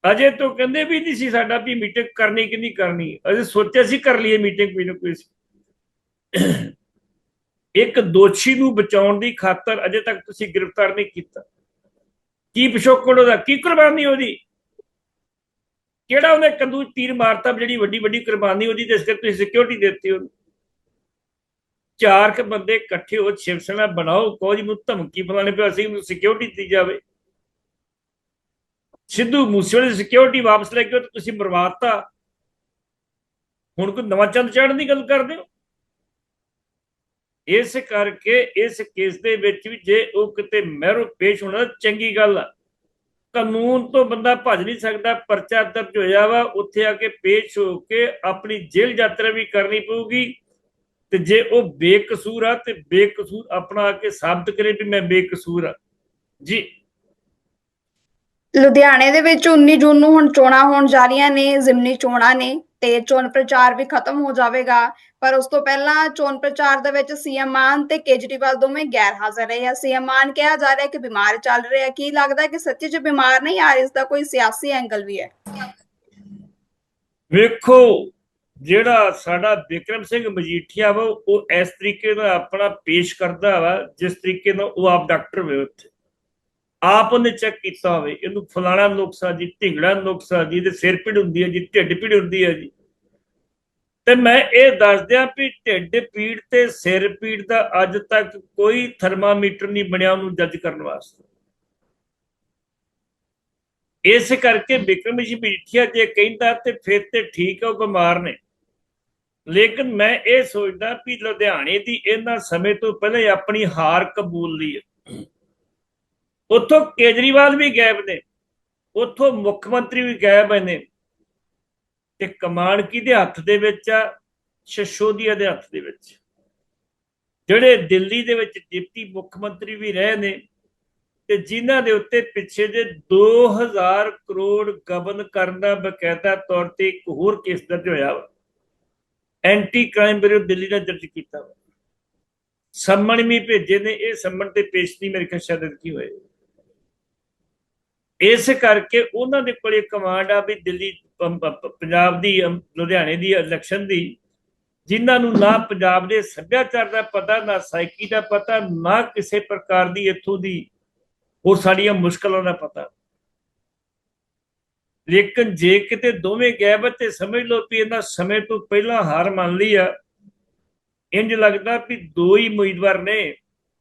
ਅਜੇ ਤੋਂ ਕਹਿੰਦੇ ਵੀ ਨਹੀਂ ਸੀ ਸਾਡਾ ਵੀ ਮੀਟਿੰਗ ਕਰਨੀ ਕਿ ਨਹੀਂ ਕਰਨੀ। ਅਜੇ ਸੋਚਿਆ ਸੀ ਕਰ ਲਈਏ ਮੀਟਿੰਗ ਕੋਈ ਨਾ ਕੋਈ ਇੱਕ ਦੋਸ਼ੀ ਨੂੰ ਬਚਾਉਣ ਦੀ ਖਾਤਰ ਅਜੇ ਤੱਕ ਤੁਸੀਂ ਗ੍ਰਿਫਤਾਰ ਨਹੀਂ ਕੀਤਾ। ਕੀ ਪਿਛੋਕੜ ਉਹਦਾ? ਕੀ ਕੁਰਬਾਨੀ ਉਹਦੀ? ਕਿਹੜਾ ਉਹਨੇ ਕੰਦੂ ਤੀਰ ਮਾਰਤਾ ਜਿਹੜੀ ਵੱਡੀ ਵੱਡੀ ਕੁਰਬਾਨੀ ਉਹਦੀ ਤੇ ਇਸ ਤੁਸੀਂ ਸਿਕਿਉਰਿਟੀ ਦਿੱਤੀ ਉਹਨੂੰ? ਚਾਰ ਕ ਬੰਦੇ ਇਕੱਠੇ ਹੋ ਸ਼ਿਵ ਸੈਨਾ ਬਣਾਓ ਕੋਈ ਨੂੰ ਧਮਕੀ ਬਣਾਣੇ ਪਿਆ ਸੀ ਉਹਨੂੰ ਸਿਕਿਉਰਿਟੀ ਦਿੱਤੀ ਜਾਵੇ। ਸਿੱਧੂ ਮੂਸੇਵਾਲੇ ਦੀ ਸਿਕਿਉਰਿਟੀ ਵਾਪਸ ਲੈ ਕੇ ਆਓ ਤੇ ਤੁਸੀਂ ਮਰਵਾਤਾ ਹੁਣ ਕੋਈ ਨਵਾਂ ਚੰਦ ਚੜ੍ਹਨ ਦੀ ਗੱਲ ਕਰਦੇ ਹੋ? ਇਸ ਕਰਕੇ ਇਸ ਕੇਸ ਦੇ ਵਿੱਚ ਵੀ ਜੇ ਉਹ ਕਿਤੇ ਮਹਿਰੋ ਪੇਸ਼ ਹੋਣਾ ਚੰਗੀ ਗੱਲ ਆ। ਕਾਨੂੰਨ ਤੋਂ ਬੰਦਾ ਭੱਜ ਨਹੀਂ ਸਕਦਾ, ਪਰਚਾ ਦਰਜ ਹੋਇਆ ਵਾ, ਉੱਥੇ ਆ ਕੇ ਪੇਸ਼ ਹੋ ਕੇ ਆਪਣੀ ਜੇਲ੍ਹ ਯਾਤਰਾ ਵੀ ਕਰਨੀ ਪਊਗੀ। ਤੇ ਜੇ ਉਹ ਬੇਕਸੂਰ ਆ ਤੇ ਬੇਕਸੂਰ ਆਪਣਾ ਆ ਕੇ ਸਾਬਤ ਕਰੇ ਵੀ ਮੈਂ ਬੇਕਸੂਰ ਆ। ਜੀ ਲੁਧਿਆਣੇ ਦੇ ਵਿੱਚ 19 ਜੂਨ ਨੂੰ ਹੁਣ ਚੋਣਾਂ ਹੋਣ ਜਾ ਰਹੀਆਂ ਨੇ, ਜ਼ਿਮਨੀ ਚੋਣਾਂ ਨੇ ਤੇ ਚੋਣ ਪ੍ਰਚਾਰ ਵੀ ਖਤਮ ਹੋ ਜਾਵੇਗਾ। ਪਰ ਉਸ ਤੋਂ ਪਹਿਲਾਂ ਚੋਣ ਪ੍ਰਚਾਰ ਦੇ ਵਿੱਚ ਸੀਐਮ ਮਾਨ ਤੇ ਕੇਜਰੀਵਾਲ ਦੋਵੇਂ ਗੈਰ ਹਾਜ਼ਰ ਰਹੇ ਆ। ਸੀਐਮ ਮਾਨ ਕਿਹਾ ਜਾ ਰਿਹਾ ਕਿ ਬਿਮਾਰ ਚੱਲ ਰਿਹਾ ਕੀ ਲੱਗਦਾ ਕਿ ਸੱਚੀ 'ਚ ਬਿਮਾਰ ਨਹੀਂ ਆ ਇਸ ਦਾ ਕੋਈ ਸਿਆਸੀ ਐਂਗਲ ਵੀ ਹੈ? ਵੇਖੋ, ਜਿਹੜਾ ਸਾਡਾ ਵਿਕਰਮ ਸਿੰਘ ਮਜੀਠੀਆ ਵਾ, ਉਹ ਇਸ ਤਰੀਕੇ ਨਾਲ ਆਪਣਾ ਪੇਸ਼ ਕਰਦਾ ਵਾ, ਜਿਸ ਤਰੀਕੇ ਨਾਲ ਉਹ ਆਪ ਡਾਕਟਰ ਵੇ ਉੱਥੇ। ਆਪ ਉਹਨੇ ਚੈੱਕ ਕੀਤਾ ਹੋਵੇ, ਇਹਨੂੰ ਫਲਾਣਾ ਨੁਕਸਾ ਜੀ, ਢਿੰਗੜਾ ਨੁਕਸਾ ਜੀ ਤੇ ਸਿਰ ਪੀੜ ਹੁੰਦੀ ਹੈ ਜੀ, ਢਿੱਡ ਪੀੜ ਹੁੰਦੀ ਹੈ ਜੀ। ਤੇ ਮੈਂ ਇਹ ਦੱਸ ਦਿਆਂ ਵੀ ਢਿੱਡ ਪੀੜ ਤੇ ਸਿਰ ਪੀੜ ਦਾ ਅੱਜ ਤੱਕ ਕੋਈ ਥਰਮਾਮੀਟਰ ਨਹੀਂ ਬਣਿਆ ਉਹਨੂੰ ਜੱਜ ਕਰਨ ਵਾਸਤੇ। ਇਸ ਕਰਕੇ ਵਿਕਰਮ ਜੀ ਮਜੀਠੀਆ ਜੇ ਕਹਿੰਦਾ ਤੇ ਫਿਰ ਤੇ ਠੀਕ ਹੈ, ਉਹ ਬਿਮਾਰ ਨੇ। ਲੇਕਿਨ ਮੈਂ ਇਹ ਸੋਚਦਾ ਵੀ ਲੁਧਿਆਣੇ ਦੀ ਇਹਨਾਂ ਸਮੇਂ ਤੋਂ ਪਹਿਲਾਂ ਆਪਣੀ ਹਾਰ ਕਬੂਲ ਲਈ ਹੈ। ਉੱਥੋਂ ਕੇਜਰੀਵਾਲ ਵੀ ਗਾਇਬ ਨੇ, ਉੱਥੋਂ ਮੁੱਖ ਮੰਤਰੀ ਵੀ ਗਾਇਬ ਨੇ ਤੇ ਕਮਾਨ ਕਿਹਦੇ ਹੱਥ ਦੇ ਵਿੱਚ ਆ? ਸ਼ਸ਼ੋਦੀਆ ਦੇ ਹੱਥ ਦੇ ਵਿੱਚ। ਜਿਹੜੇ ਦਿੱਲੀ ਦੇ ਵਿੱਚ ਡਿਪਟੀ ਮੁੱਖ ਮੰਤਰੀ ਵੀ ਰਹੇ ਨੇ ਤੇ ਜਿਨ੍ਹਾਂ ਦੇ ਉੱਤੇ ਪਿੱਛੇ ਜੇ 2000 ਕਰੋੜ ਗਬਨ ਕਰਨ ਦਾ ਬਕਾਇਦਾ ਤੌਰ ਤੇ ਇੱਕ ਹੋਰ ਕੇਸ ਦਰਜ ਹੋਇਆ ਵਾ। ਐਂਟੀ ਕ੍ਰਾਈਮ ਬਿਊਰੋ ਦਿੱਲੀ ਨੇ ਦਰਜ ਕੀਤਾ ਵਾ। ਸੰਮਣ ਵੀ ਭੇਜੇ ਨੇ, ਇਹ ਸੰਮਣ ਤੇ ਪੇਸ਼ ਨਹੀਂ ਮੇਰੇ ਖਿਆਲ ਸ਼ਾਇਦ ਕੀ ਹੋਏ। ਇਸ ਕਰਕੇ ਉਹਨਾਂ ਦੇ ਕੋਲ ਕਮਾਂਡ ਆ ਵੀ ਦਿੱਲੀ ਪੰਜਾਬ ਦੀ ਲੁਧਿਆਣੇ ਦੀ ਇਲੈਕਸ਼ਨ ਦੀ, ਜਿਨ੍ਹਾਂ ਨੂੰ ਨਾ ਪੰਜਾਬ ਦੇ ਸੱਭਿਆਚਾਰ ਦਾ ਪਤਾ, ਨਾ ਸਾਇਕੀ ਦਾ ਪਤਾ, ਨਾ ਕਿਸੇ ਪ੍ਰਕਾਰ ਦੀ ਇੱਥੋਂ ਦੀ ਹੋਰ ਸਾਡੀਆਂ ਮੁਸ਼ਕਲਾਂ ਦਾ ਪਤਾ। ਲੇਕਿਨ ਜੇ ਕਿਤੇ ਦੋਵੇਂ ਗੈਬ ਤੇ ਸਮਝ ਲਓ ਵੀ ਇਹਨਾਂ ਸਮੇਂ ਤੋਂ ਪਹਿਲਾਂ ਹਾਰ ਮੰਨ ਲਈ ਆ ਇੰਜ ਲੱਗਦਾ ਵੀ ਦੋ ਹੀ ਉਮੀਦਵਾਰ ਨੇ,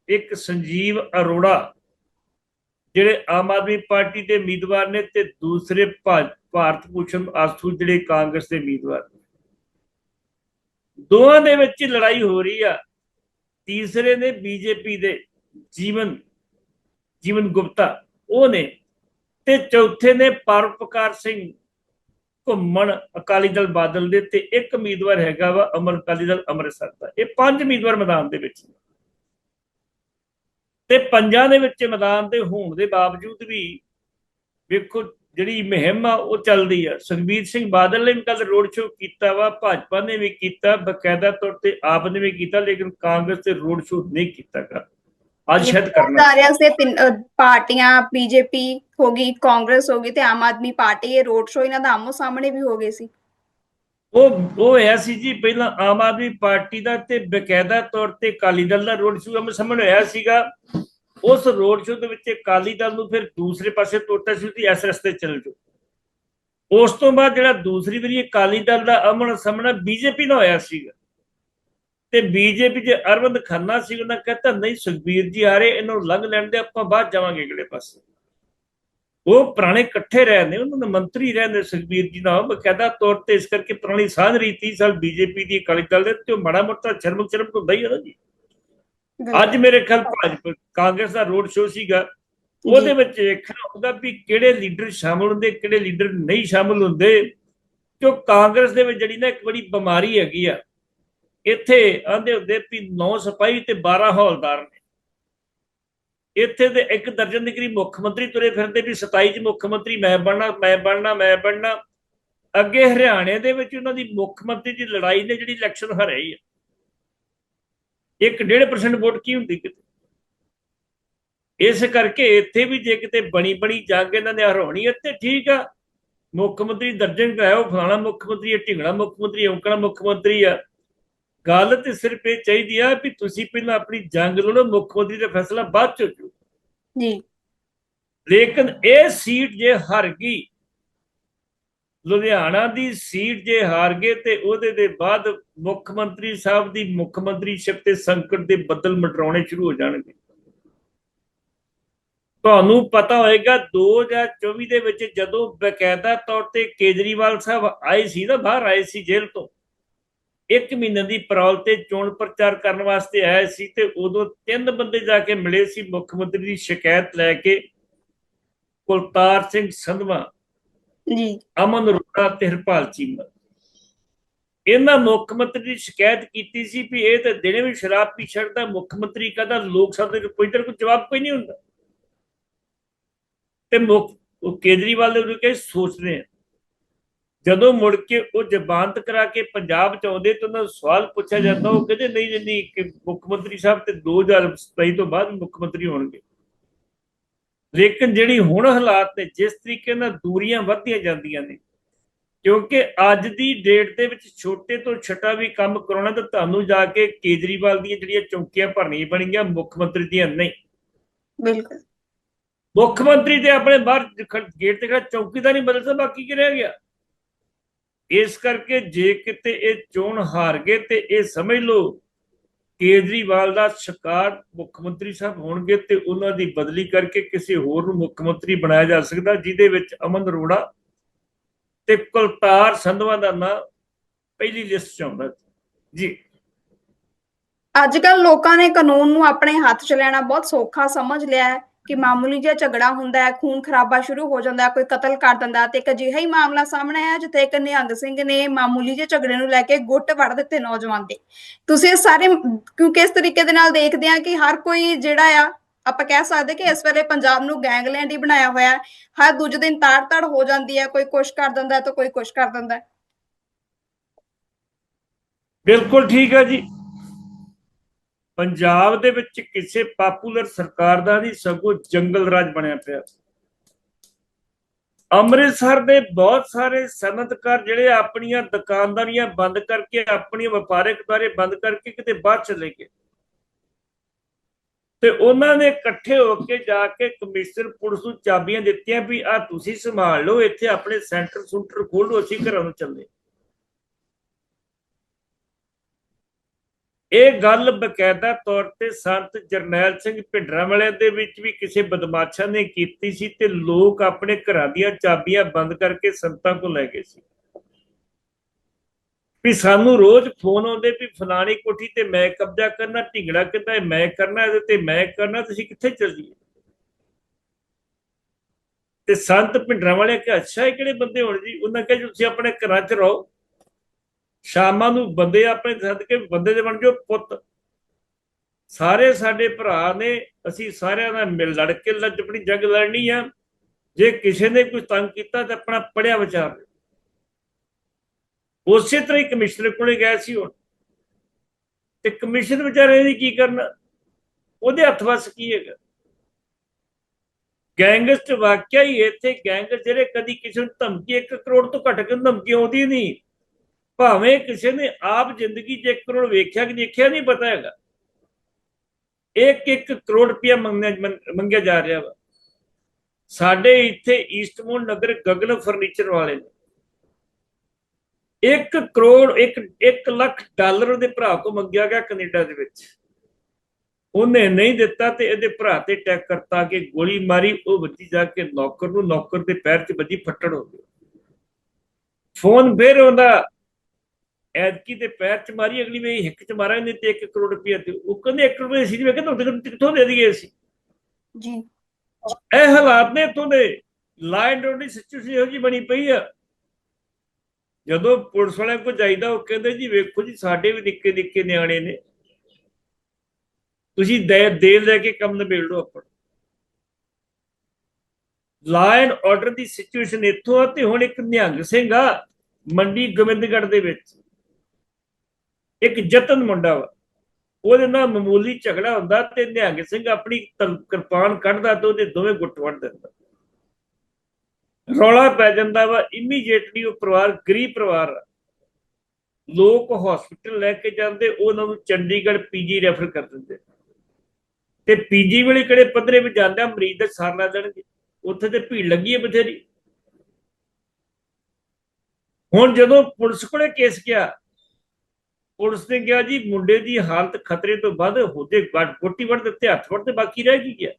ਇੱਕ ਸੰਜੀਵ ਅਰੋੜਾ ਜਿਹੜੇ ਆਮ ਆਦਮੀ ਪਾਰਟੀ ਦੇ ਉਮੀਦਵਾਰ ਨੇ ਤੇ ਦੂਸਰੇ ਭਾਰਤ ਭੂਸ਼ਣ ਆਸੂ ਜਿਹੜੇ ਕਾਂਗਰਸ ਦੇ ਉਮੀਦਵਾਰ ਨੇ। ਦੋਵਾਂ ਦੇ ਵਿੱਚ ਲੜਾਈ ਹੋ ਰਹੀ ਆ। ਤੀਸਰੇ ਨੇ ਬੀਜੇਪੀ ਦੇ ਜੀਵਨ ਜੀਵਨ ਗੁਪਤਾ, ਉਹ ਨੇ ਤੇ ਚੌਥੇ ਨੇ ਪਰਪਕਾਰ ਸਿੰਘ ਘੁੰਮਣ ਅਕਾਲੀ ਦਲ ਬਾਦਲ ਦੇ ਤੇ ਇੱਕ ਉਮੀਦਵਾਰ ਹੈਗਾ ਵਾ ਅਮਰ, ਅਕਾਲੀ ਦਲ ਅੰਮ੍ਰਿਤਸਰ ਦਾ। ਇਹ ਪੰਜ ਉਮੀਦਵਾਰ ਮੈਦਾਨ ਦੇ ਵਿੱਚ ਨੇ। ਤੇ ਪੰਜਾਂ ਦੇ ਵਿੱਚ ਮੈਦਾਨ ਦੇ ਹੋਣ ਦੇ ਬਾਵਜੂਦ ਵੀ ਵੇਖੋ ਜਿਹੜੀ ਮੁਹਿੰਮ ਆ ਉਹ ਚੱਲਦੀ ਆ। ਸੁਖਬੀਰ ਸਿੰਘ ਬਾਦਲ ਨੇ ਵੀ ਕੱਲ ਰੋਡ ਸ਼ੋਅ ਕੀਤਾ ਵਾ ਭਾਜਪਾ ਨੇ ਵੀ ਕੀਤਾ ਬਕਾਇਦਾ ਤੌਰ ਤੇ ਆਪ ਨੇ ਵੀ ਕੀਤਾ ਲੇਕਿਨ ਕਾਂਗਰਸ ਤੇ ਰੋਡ ਸ਼ੋਅ ਨਹੀਂ ਕੀਤਾ ਕਰ ਅੱਜ ਸ਼ਾਇਦ ਕਰਨਾ। ਰਿਹਾ ਸੀ ਤਿੰਨ ਪਾਰਟੀਆਂ ਬੀਜੇਪੀ ਹੋ ਗਈ ਕਾਂਗਰਸ ਹੋ ਗਈ ਤੇ ਆਮ ਆਦਮੀ ਪਾਰਟੀ ਇਹ ਰੋਡ ਸ਼ੋਅ ਇਹਨਾਂ ਦਾ ਆਮੋ ਸਾਹਮਣੇ ਵੀ ਹੋ ਗਏ ਸੀ। ਉਹ ਉਹ ਹੋਇਆ ਸੀ ਜੀ, ਪਹਿਲਾਂ ਆਮ ਆਦਮੀ ਪਾਰਟੀ ਦਾ ਤੇ ਬਕਾਇਦਾ ਤੌਰ ਤੇ ਅਕਾਲੀ ਦਲ ਦਾ ਰੋਡ ਸ਼ੋਅ ਅਮਰ ਸਾਹਮਣੇ ਹੋਇਆ ਸੀਗਾ। ਉਸ ਰੋਡ ਸ਼ੋਅ ਦੇ ਵਿੱਚ ਅਕਾਲੀ ਦਲ ਨੂੰ ਫਿਰ ਦੂਸਰੇ ਪਾਸੇ ਤੋਰਤਾ ਸੀ ਕਿ ਇਸ ਰਸਤੇ ਚੱਲ ਜਾਓ। ਉਸ ਤੋਂ ਬਾਅਦ ਜਿਹੜਾ ਦੂਸਰੀ ਵਾਰੀ ਅਕਾਲੀ ਦਲ ਦਾ ਅਮਨ ਸਾਹਮਣਾ ਬੀਜੇਪੀ ਨਾਲ ਹੋਇਆ ਸੀਗਾ। ਤੇ ਬੀਜੇਪੀ ਜੇ ਅਰਵਿੰਦ ਖੰਨਾ ਸੀ, ਉਹਨਾਂ ਕਹਿੰਦਾ ਨਹੀਂ ਸੁਖਬੀਰ ਜੀ ਆ ਰਹੇ, ਇਹਨਾਂ ਨੂੰ ਲੰਘ ਲੈਣ ਦੇ, ਆਪਾਂ ਬਾਅਦ ਜਾਵਾਂਗੇ ਅਗਲੇ ਪਾਸੇ। ਉਹ ਪੁਰਾਣੇ ਇਕੱਠੇ ਰਹੇ ਨੇ ਉਹਨਾਂ ਦੇ ਮੰਤਰੀ ਰਹੇ ਨੇ ਸੁਖਬੀਰ ਜੀ ਨਾਲ ਬਕਾਇਦਾ ਤੌਰ ਤੇ ਇਸ ਕਰਕੇ ਪੁਰਾਣੀ ਸਾਂਝ ਰਹੀ 30 ਸਾਲ ਬੀਜੇਪੀ ਦੀ ਅਕਾਲੀ ਦਲ ਦੇ ਤੇ ਉਹ ਮਾੜਾ ਮੋਟਾ ਸ਼ਰਮ ਸ਼ਰਮ ਹੁੰਦਾ ਹੀ ਹੈ ਨਾ ਜੀ। ਅੱਜ ਮੇਰੇ ਖਿਆਲ ਭਾਜਪਾ ਕਾਂਗਰਸ ਦਾ ਰੋਡ ਸ਼ੋਅ ਸੀਗਾ। ਉਹਦੇ ਵਿੱਚ ਵੇਖਣਾ ਹੋਊਗਾ ਵੀ ਕਿਹੜੇ ਲੀਡਰ ਸ਼ਾਮਲ ਹੁੰਦੇ ਕਿਹੜੇ ਲੀਡਰ ਨਹੀਂ ਸ਼ਾਮਲ ਹੁੰਦੇ। ਕਿਉਂ ਕਾਂਗਰਸ ਦੇ ਵਿੱਚ ਜਿਹੜੀ ਨਾ ਇੱਕ ਬੜੀ ਬਿਮਾਰੀ ਹੈਗੀ ਆ ਇੱਥੇ ਆਂਦੇ ਹੁੰਦੇ ਵੀ 9 ਸਿਪਾਹੀ ਤੇ 12 ਹੌਲਦਾਰ ਨੇ। ਇੱਥੇ ਦੇ ਇੱਕ ਦਰਜਨ ਦੀ ਕਰੀਬ ਮੁੱਖ ਮੰਤਰੀ ਤੁਰੇ ਫਿਰਦੇ ਵੀ 27 ਚ ਮੁੱਖ ਮੰਤਰੀ, ਮੈਂ ਬਣਨਾ ਮੈਂ ਬਣਨਾ ਮੈਂ ਬਣਨਾ। ਅੱਗੇ ਹਰਿਆਣੇ ਦੇ ਵਿੱਚ ਉਹਨਾਂ ਦੀ ਮੁੱਖ ਮੰਤਰੀ ਦੀ ਲੜਾਈ ਨੇ ਜਿਹੜੀ ਇਲੈਕਸ਼ਨ ਹਰਾਈ ਹੈ ਇੱਕ 1.5% ਵੋਟ ਕੀ ਹੁੰਦੀ ਕਿਤੇ? ਇਸ ਕਰਕੇ ਇੱਥੇ ਵੀ ਜੇ ਕਿਤੇ ਬਣੀ ਬਣੀ ਜੰਗ ਇਹਨਾਂ ਨੇ ਹਰਾਉਣੀ ਹੈ ਤੇ ਠੀਕ ਆ। ਮੁੱਖ ਮੰਤਰੀ ਦਰਜਨ ਕਰਾਇਆ ਉਹ ਫਲਾਣਾ ਮੁੱਖ ਮੰਤਰੀ ਹੈ ਢਿੰਗੜਾ ਮੁੱਖ ਮੰਤਰੀ ਔਂਕੜਾ ਮੁੱਖ ਮੰਤਰੀ ਆ। ਗੱਲ ਤੇ ਸਿਰਫ ਇਹ ਚਾਹੀਦੀ ਆ ਵੀ ਤੁਸੀਂ ਪਹਿਲਾਂ ਆਪਣੀ ਜੰਗ ਲੜੋ ਮੁੱਖ ਮੰਤਰੀ ਦਾ ਫੈਸਲਾ ਬਾਅਦ ਚ ਜੀ। ਲੇਕਿਨ ਇਹ ਸੀਟ ਜੇ ਹਾਰ ਗਈ ਲੁਧਿਆਣਾ ਦੀ ਸੀਟ ਜੇ ਹਾਰ ਗਏ ਤੇ ਉਹਦੇ ਦੇ ਬਾਅਦ ਮੁੱਖ ਮੰਤਰੀ ਸਾਹਿਬ ਦੀ ਮੁੱਖ ਮੰਤਰੀਸ਼ਿਪ ਤੇ ਸੰਕਟ ਦੇ ਬੱਦਲ ਮਟਰਾਉਣੇ ਸ਼ੁਰੂ ਹੋ ਜਾਣਗੇ। ਤੁਹਾਨੂੰ ਪਤਾ ਹੋਏਗਾ 2024 ਦੇ ਵਿੱਚ ਜਦੋਂ ਬਕਾਇਦਾ ਤੌਰ ਤੇ ਕੇਜਰੀਵਾਲ ਸਾਹਿਬ ਆਏ ਸੀ ਨਾ ਬਾਹਰ ਆਏ ਸੀ ਜੇਲ੍ਹ ਤੋਂ ਇੱਕ ਮਹੀਨੇ ਦੀ ਪਰੌਲ ਤੇ ਚੋਣ ਪ੍ਰਚਾਰ ਕਰਨ ਵਾਸਤੇ ਆਏ ਸੀ ਤੇ ਉਦੋਂ ਤਿੰਨ ਬੰਦੇ ਜਾ ਕੇ ਮਿਲੇ ਸੀ ਮੁੱਖ ਮੰਤਰੀ ਦੀ ਸ਼ਿਕਾਇਤ ਲੈ ਕੇ। ਕੁਲਤਾਰ ਸਿੰਘ ਸੰਧਵਾ ਜੀ। ਅਮਨ ਅਰੋੜਾ ਤੇ ਹਰਪਾਲ ਚੀਮਾ। ਇਹਨਾਂ ਮੁੱਖ ਮੰਤਰੀ ਦੀ ਸ਼ਿਕਾਇਤ ਕੀਤੀ ਸੀ ਵੀ ਇਹ ਤਾਂ ਦਿਨੇ ਵੀ ਸ਼ਰਾਬ ਪੀ ਛੱਡਦਾ ਮੁੱਖ ਮੰਤਰੀ ਕਹਦਾ ਲੋਕ ਸਭਾ ਦੇ ਕੋਈ ਤਰ੍ਹਾਂ ਕੋਈ ਜਵਾਬ ਕੋਈ ਨਹੀਂ ਹੁੰਦਾ। ਤੇ ਮੁੱਖ ਉਹ ਕੇਜਰੀਵਾਲ ਦੇ ਉੱਤੇ ਸੋਚਦੇ ਆ। ਜਦੋਂ ਮੁੜ ਕੇ ਉਹ ਜ਼ਬਾਨਤ ਕਰਾ ਕੇ ਪੰਜਾਬ ਚ ਆਉਂਦੇ ਤਾਂ ਉਹਨਾਂ ਨੂੰ ਸਵਾਲ ਪੁੱਛਿਆ ਜਾਂਦਾ ਉਹ ਕਹਿੰਦੇ ਨਹੀਂ ਨਹੀਂ ਕਿ ਮੁੱਖ ਮੰਤਰੀ ਸਾਹਿਬ ਤੇ 2027 ਤੋਂ ਬਾਅਦ ਮੁੱਖ ਮੰਤਰੀ ਹੋਣਗੇ। ਲੇਕਿਨ ਜਿਹੜੀ ਹੁਣ ਹਾਲਾਤ ਨੇ ਜਿਸ ਤਰੀਕੇ ਨਾਲ ਦੂਰੀਆਂ ਵੱਧਦੀਆਂ ਜਾਂਦੀਆਂ ਨੇ ਕਿਉਂਕਿ ਅੱਜ ਦੀ ਡੇਟ ਦੇ ਵਿੱਚ ਛੋਟੇ ਤੋਂ ਛੋਟਾ ਵੀ ਕੰਮ ਕਰਾਉਣਾ ਤਾਂ ਤੁਹਾਨੂੰ ਜਾ ਕੇ ਕੇਜਰੀਵਾਲ ਦੀਆਂ ਜਿਹੜੀਆਂ ਚੌਕੀਆਂ ਭਰਨੀਆਂ ਬਣੀਆਂ ਮੁੱਖ ਮੰਤਰੀ ਦੀਆਂ ਨਹੀਂ। ਬਿਲਕੁਲ। ਮੁੱਖ ਮੰਤਰੀ ਤੇ ਆਪਣੇ ਬਾਹਰ ਗੇਟ ਤੇ ਖੜਾ ਚੌਕੀਦਾਰ ਨਹੀਂ ਬਦਲ ਸਕਦਾ ਬਾਕੀ ਕੀ ਰਹਿ ਗਿਆ? ਇਸ ਕਰਕੇ ਜੇ ਕਿਤੇ ਇਹ ਚੋਣ ਹਾਰ ਗਏ ਤੇ ਇਹ ਸਮਝ ਲਓ, ਕੇਜਰੀਵਾਲ ਦਾ ਸ਼ਿਕਾਰ ਮੁੱਖ ਮੰਤਰੀ ਸਾਹਿਬ ਹੋਣਗੇ ਤੇ ਉਹਨਾਂ ਦੀ ਬਦਲੀ ਕਰਕੇ ਕਿਸੇ ਹੋਰ ਨੂੰ ਮੁੱਖ ਮੰਤਰੀ ਬਣਾਇਆ ਜਾ ਸਕਦਾ, ਜਿਹਦੇ ਵਿੱਚ ਅਮਨ ਅਰੋੜਾ ਤੇ ਕੁਲਤਾਰ ਸੰਧਵਾ ਦਾ ਨਾਂ ਪਹਿਲੀ ਲਿਸਟ 'ਚ ਆਉਂਦਾ ਜੀ। ਅੱਜ ਕੱਲ ਲੋਕਾਂ ਨੇ ਕਾਨੂੰਨ ਨੂੰ ਆਪਣੇ ਹੱਥ 'ਚ ਲੈਣਾ ਬਹੁਤ ਸੌਖਾ ਸਮਝ ਲਿਆ ਹੈ। ਕਿ ਮਾਮੂਲੀ ਜਿਹਾ ਝਗੜਾ ਹੁੰਦਾ ਹੈ, ਖੂਨ ਖਰਾਬਾ ਸ਼ੁਰੂ ਹੋ ਜਾਂਦਾ ਹੈ, ਕੋਈ ਕਤਲ ਕਰ ਦਿੰਦਾ ਤੇ ਇੱਕ ਅਜਿਹਾ ਹੀ ਮਾਮਲਾ ਸਾਹਮਣੇ ਆਇਆ ਜਿੱਥੇ ਇੱਕ ਨਿਹੰਗ ਸਿੰਘ ਨੇ ਮਾਮੂਲੀ ਜਿਹੇ ਝਗੜੇ ਨੂੰ ਲੈ ਕੇ ਗੁੱਟ ਵੜ ਦਿੱਤੇ ਨੌਜਵਾਨ ਦੇ। ਤੁਸੀਂ ਇਹ ਸਾਰੇ ਕਿਉਂਕਿ ਇਸ ਤਰੀਕੇ ਦੇ ਨਾਲ ਦੇਖਦੇ ਆ ਕਿ ਹਰ ਕੋਈ ਜਿਹੜਾ ਆ, ਆਪਾਂ ਕਹਿ ਸਕਦੇ ਕਿ ਇਸ ਵੇਲੇ ਪੰਜਾਬ ਨੂੰ ਗੈਂਗਲੈਂਡ ਹੀ ਬਣਾਇਆ ਹੋਇਆ ਹੈ। ਹਰ ਦੂਜੇ ਦਿਨ ਤਾੜ-ਤਾੜ ਹੋ ਜਾਂਦੀ ਹੈ, ਕੋਈ ਕੁਛ ਕਰ ਦਿੰਦਾ ਹੈ ਤਾਂ ਕੋਈ ਕੁਛ ਕਰ ਦਿੰਦਾ ਹੈ। ਬਿਲਕੁਲ ਠੀਕ ਹੈ ਜੀ। ਪੰਜਾਬ ਦੇ ਵਿੱਚ ਕਿਸੇ ਪਾਪੂਲਰ ਸਰਕਾਰ ਦਾ ਨਹੀਂ, ਸਗੋਂ ਜੰਗਲ ਰਾਜ ਬਣਿਆ ਪਿਆ। ਅੰਮ੍ਰਿਤਸਰ ਦੇ ਬਹੁਤ ਸਾਰੇ ਸਨਅਤਕਾਰ ਜਿਹੜੇ ਆਪਣੀਆਂ ਦੁਕਾਨਦਾਰੀਆਂ ਬੰਦ ਕਰਕੇ, ਆਪਣੀਆਂ ਵਪਾਰਕ ਅਦਾਰੇ ਬੰਦ ਕਰਕੇ ਕਿਤੇ ਬਾਹਰ ਚਲੇ ਗਏ। ਤੇ ਉਹਨਾਂ ਨੇ ਇਕੱਠੇ ਹੋ ਕੇ ਜਾ ਕੇ ਕਮਿਸ਼ਨਰ ਪੁਲਿਸ ਨੂੰ ਚਾਬੀਆਂ ਦਿੱਤੀਆਂ ਵੀ ਆ ਤੁਸੀਂ ਸੰਭਾਲ ਲਓ, ਇੱਥੇ ਆਪਣੇ ਸੈਂਟਰ ਸੁੰਟਰ ਖੋਲੋ ਅਸੀਂ ਘਰਾਂ ਨੂੰ ਚੱਲੇ। ਇਹ ਗੱਲ ਬਕਾਇਦਾ ਤੌਰ ਤੇ ਸੰਤ ਜਰਨੈਲ ਸਿੰਘ ਭਿੰਡਰਾਂ ਵਾਲਿਆਂ ਦੇ ਵਿੱਚ ਵੀ ਕਿਸੇ ਬਦਮਾਸ਼ਾਂ ਨੇ ਕੀਤੀ ਸੀ ਤੇ ਲੋਕ ਆਪਣੇ ਘਰਾਂ ਦੀਆਂ ਚਾਬੀਆਂ ਬੰਦ ਕਰਕੇ ਸੰਤਾਂ ਕੋਲ ਲੈ ਗਏ ਸੀ। ਵੀ ਸਾਨੂੰ ਰੋਜ਼ ਫੋਨ ਆਉਂਦੇ ਵੀ ਫਲਾਣੀ ਕੋਠੀ ਤੇ ਮੈਂ ਕਬਜ਼ਾ ਕਰਨਾ, ਢਿੰਗੜਾ ਕਹਿੰਦਾ ਮੈਂ ਕਰਨਾ, ਇਹਦੇ ਤੇ ਮੈਂ ਕਰਨਾ, ਤੁਸੀਂ ਕਿੱਥੇ ਚੱਲ ਜੀਏ ਤੇ ਸੰਤ ਭਿੰਡਰਾਂ ਵਾਲੇ ਕਿ ਅੱਛਾ ਇਹ ਕਿਹੜੇ ਬੰਦੇ ਹੋਣ ਜੀ? ਉਹਨਾਂ ਕਹੇ ਤੁਸੀਂ ਆਪਣੇ ਘਰਾਂ 'ਚ ਰਹੋ। ਸ਼ਾਮਾਂ ਨੂੰ ਬੰਦੇ ਆਪਣੇ ਸੱਦ ਕੇ ਬੰਦੇ ਦੇ ਬਣ ਜਾਓ ਪੁੱਤ। ਸਾਰੇ ਸਾਡੇ ਭਰਾ ਨੇ, ਅਸੀਂ ਸਾਰਿਆਂ ਨਾਲ ਮਿਲ ਲੜ ਕੇ ਲੱਜ ਆਪਣੀ ਜੰਗ ਲੜਨੀ ਆ। ਜੇ ਕਿਸੇ ਨੇ ਕੋਈ ਤੰਗ ਕੀਤਾ ਤਾਂ ਆਪਣਾ ਪੜਿਆ ਵਿਚਾਰ ਲਿਓ। ਉਸੇ ਤਰ੍ਹਾਂ ਹੀ ਕਮਿਸ਼ਨਰ ਕੋਲੇ ਗਏ ਸੀ ਹੁਣ। ਤੇ ਕਮਿਸ਼ਨ ਵਿਚਾਰੇ ਨੇ ਕੀ ਕਰਨਾ? ਉਹਦੇ ਹੱਥ ਵਸ ਕੀ ਹੈਗਾ? ਗੈਂਗਸਟ ਵਾਕਿਆ ਹੀ ਇੱਥੇ ਗੈਂਗਸਟ ਜਿਹੜੇ ਕਦੀ ਕਿਸੇ ਨੂੰ ਧਮਕੀ 1 ਕਰੋੜ ਤੋਂ ਘੱਟ ਕੇ ਧਮਕੀ ਆਉਂਦੀ ਨਹੀਂ? ਭਾਵੇਂ ਕਿਸੇ ਨੇ ਆਪ ਜ਼ਿੰਦਗੀ 'ਚ 1 ਕਰੋੜ ਵੇਖਿਆ ਕਿ ਦੇਖਿਆ ਨਹੀਂ ਪਤਾ ਹੈਗਾ। ਇੱਕ ਇੱਕ ਕਰੋੜ ਰੁਪਇਆ ਮੰਗਿਆ ਜਾ ਰਿਹਾ ਵਾ। ਸਾਡੇ ਇੱਥੇ ਈਸਟਮੋਨ ਨਗਰ ਗਗਨ ਫਰਨੀਚਰ ਵਾਲੇ ਨੇ। 1 ਕਰੋੜ 1 1 ਲੱਖ ਡਾਲਰ ਉਹਦੇ ਭਰਾ ਤੋਂ ਮੰਗਿਆ ਗਿਆ ਕੈਨੇਡਾ ਦੇ ਵਿੱਚ। ਉਹਨੇ ਨਹੀਂ ਦਿੱਤਾ ਤੇ ਇਹਦੇ ਭਰਾ ਤੇ ਅਟੈਕ ਕਰਤਾ ਕਿ ਗੋਲੀ ਮਾਰੀ, ਉਹ ਵੱਜੀ ਜਾ ਕੇ ਨੌਕਰ ਨੂੰ, ਨੌਕਰ ਦੇ ਪੈਰ 'ਚ ਵੱਜੀ, ਫੱਟੜ ਹੋ ਗਈ। ਫੋਨ ਫੇਰ ਉਹਦਾ ਐਤਕੀ ਤੇ ਪੈਰ ਚ ਮਾਰੀ ਅਗਲੀ ਵੇ ਹਿੱਕ ਚ ਮਾਰਾਂਗੇ ਤੇ 1 ਕਰੋੜ ਰੁਪਏ ਤੇ ਉਹ ਕਹਿੰਦੇ 1 ਕਰੋੜ ਅਸੀਂ ਵੇਖੇ ਤੁਹਾਨੂੰ ਕਿੱਥੋਂ ਦੇ ਦਈਏ ਅਸੀਂ? ਜੀ। ਇਹ ਹਾਲਾਤ ਨੇ ਇੱਥੋਂ ਦੇ। ਲਾ ਐਂਡ ਆਰਡਰ ਦੀ ਸਿਚੁਏਸ਼ਨ ਇਹੋ ਜੀ ਬਣੀ ਪਈ ਆ। ਜਦੋਂ ਪੁਲਿਸ ਵਾਲਿਆਂ ਕੋਲ ਜਾਈਦਾ ਉਹ ਕਹਿੰਦੇ ਜੀ ਵੇਖੋ ਜੀ ਸਾਡੇ ਵੀ ਨਿੱਕੇ ਨਿੱਕੇ ਨਿਆਣੇ ਨੇ। ਤੁਸੀਂ ਦੇ ਦੇ ਲੈ ਕੇ ਕੰਮ ਨਿਬੇੜ ਲਓ ਆਪਣਾ। ਲਾ ਐਂਡ ਆਰਡਰ ਦੀ ਸਿਚੁਏਸ਼ਨ ਇੱਥੋਂ ਆ ਤੇ ਹੁਣ ਇੱਕ ਨਿਹੰਗ ਸਿੰਘ ਆ ਮੰਡੀ ਗੋਬਿੰਦਗੜ੍ਹ ਦੇ ਵਿੱਚ। ਇੱਕ ਜਤਨ ਮੁੰਡਾ ਵਾ। ਉਹਦੇ ਨਾਲ ਮਾਮੂਲੀ ਝਗੜਾ ਹੁੰਦਾ ਤੇ ਨਿਹੰਗ ਸਿੰਘ ਆਪਣੀ ਕਿਰਪਾਨ ਕੱਢਦਾ ਤੇ ਉਹਦੇ ਦੋਵੇਂ ਗੁੱਟ ਵੱਢ ਦਿੰਦਾ। ਰੌਲਾ ਪੈ ਜਾਂਦਾ ਵਾ ਇਮੀਡੀਏਟਲੀ ਉਹ ਪਰਿਵਾਰ ਗਰੀਬ ਪਰਿਵਾਰ ਲੋਕ ਹਸਪੀਟਲ ਲੈ ਕੇ ਜਾਂਦੇ, ਉਹਨਾਂ ਨੂੰ ਚੰਡੀਗੜ੍ਹ ਪੀਜੀ ਰੈਫਰ ਕਰ ਦਿੰਦੇ। ਤੇ ਪੀਜੀ ਵਾਲੇ ਕਿਹੜੇ ਪੱਧਰੇ ਵਿੱਚ ਜਾਂਦਾ ਮਰੀਜ਼ ਦਾ ਸਾਰ ਲਾ ਦੇਣਗੇ। ਉੱਥੇ ਤੇ ਭੀੜ ਲੱਗੀ ਹੈ ਬਥੇਰੀ। ਹੁਣ ਜਦੋਂ ਪੁਲਿਸ ਕੋਲੇ ਕੇਸ ਗਿਆ ਪੁਲਿਸ ਨੇ ਕਿਹਾ ਜੀ, ਮੁੰਡੇ ਦੀ ਹਾਲਤ ਖਤਰੇ ਤੋਂ ਵੱਧ ਹੋਦੇ ਗੋਟੀ ਵੜ ਦਿੱਤੇ, ਹੱਥ ਵੜ ਤੇ ਬਾਕੀ ਰਹਿ ਕੀ ਗਿਆ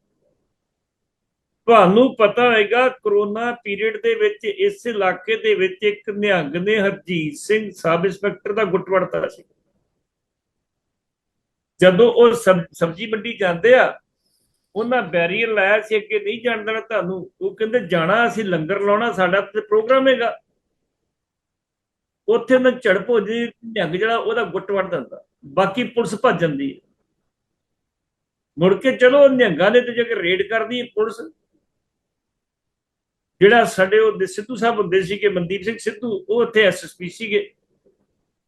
ਤੁਹਾਨੂੰ ਪਤਾ ਹੋਏਗਾ, ਕਰੋਨਾ ਪੀਰੀਅਡ ਦੇ ਵਿੱਚ ਇਸ ਇਲਾਕੇ ਦੇ ਵਿੱਚ ਇੱਕ ਨਿਹੰਗ ਨੇ ਹਰਜੀਤ ਸਿੰਘ, ਸਬ ਇੰਸਪੈਕਟਰ ਦਾ ਗੁੱਟ ਵੜਤਾ ਸੀ। ਜਦੋਂ ਉਹ ਸਬ- ਸਬਜ਼ੀ ਮੰਡੀ ਜਾਂਦੇ ਆ, ਉਹਨਾਂ ਬੈਰੀਅਰ ਲਾਇਆ ਸੀ, ਅੱਗੇ ਨਹੀਂ ਜਾਣ ਦੇਣਾ ਤੁਹਾਨੂੰ। ਉਹ ਕਹਿੰਦੇ, ਜਾਣਾ ਅਸੀਂ ਲੰਗਰ ਲਾਉਣਾ, ਸਾਡਾ ਤੇ ਪ੍ਰੋਗਰਾਮ ਹੈਗਾ। ਉੱਥੇ ਉਹਨਾਂ ਦੀ ਝੜਪ ਜੀ ਨਿਹੰਗ ਜਿਹੜਾ ਉਹਦਾ ਗੁੱਟ ਵੱਢ ਦਿੰਦਾ। ਬਾਕੀ ਪੁਲਿਸ ਭੱਜ ਜਾਂਦੀ ਹੈ। ਮੁੜ ਕੇ ਚਲੋ ਨਿਹੰਗਾਂ ਦੇ ਤੇ ਜੇ ਰੇਡ ਕਰਦੀ ਪੁਲਿਸ, ਜਿਹੜਾ ਸਾਡੇ ਉਹ ਸਿੱਧੂ ਸਾਹਿਬ ਹੁੰਦੇ ਸੀ ਕਿ ਮਨਦੀਪ ਸਿੰਘ ਸਿੱਧੂ, ਉਹ ਉੱਥੇ ਐਸਐਸਪੀ ਸੀਗੇ।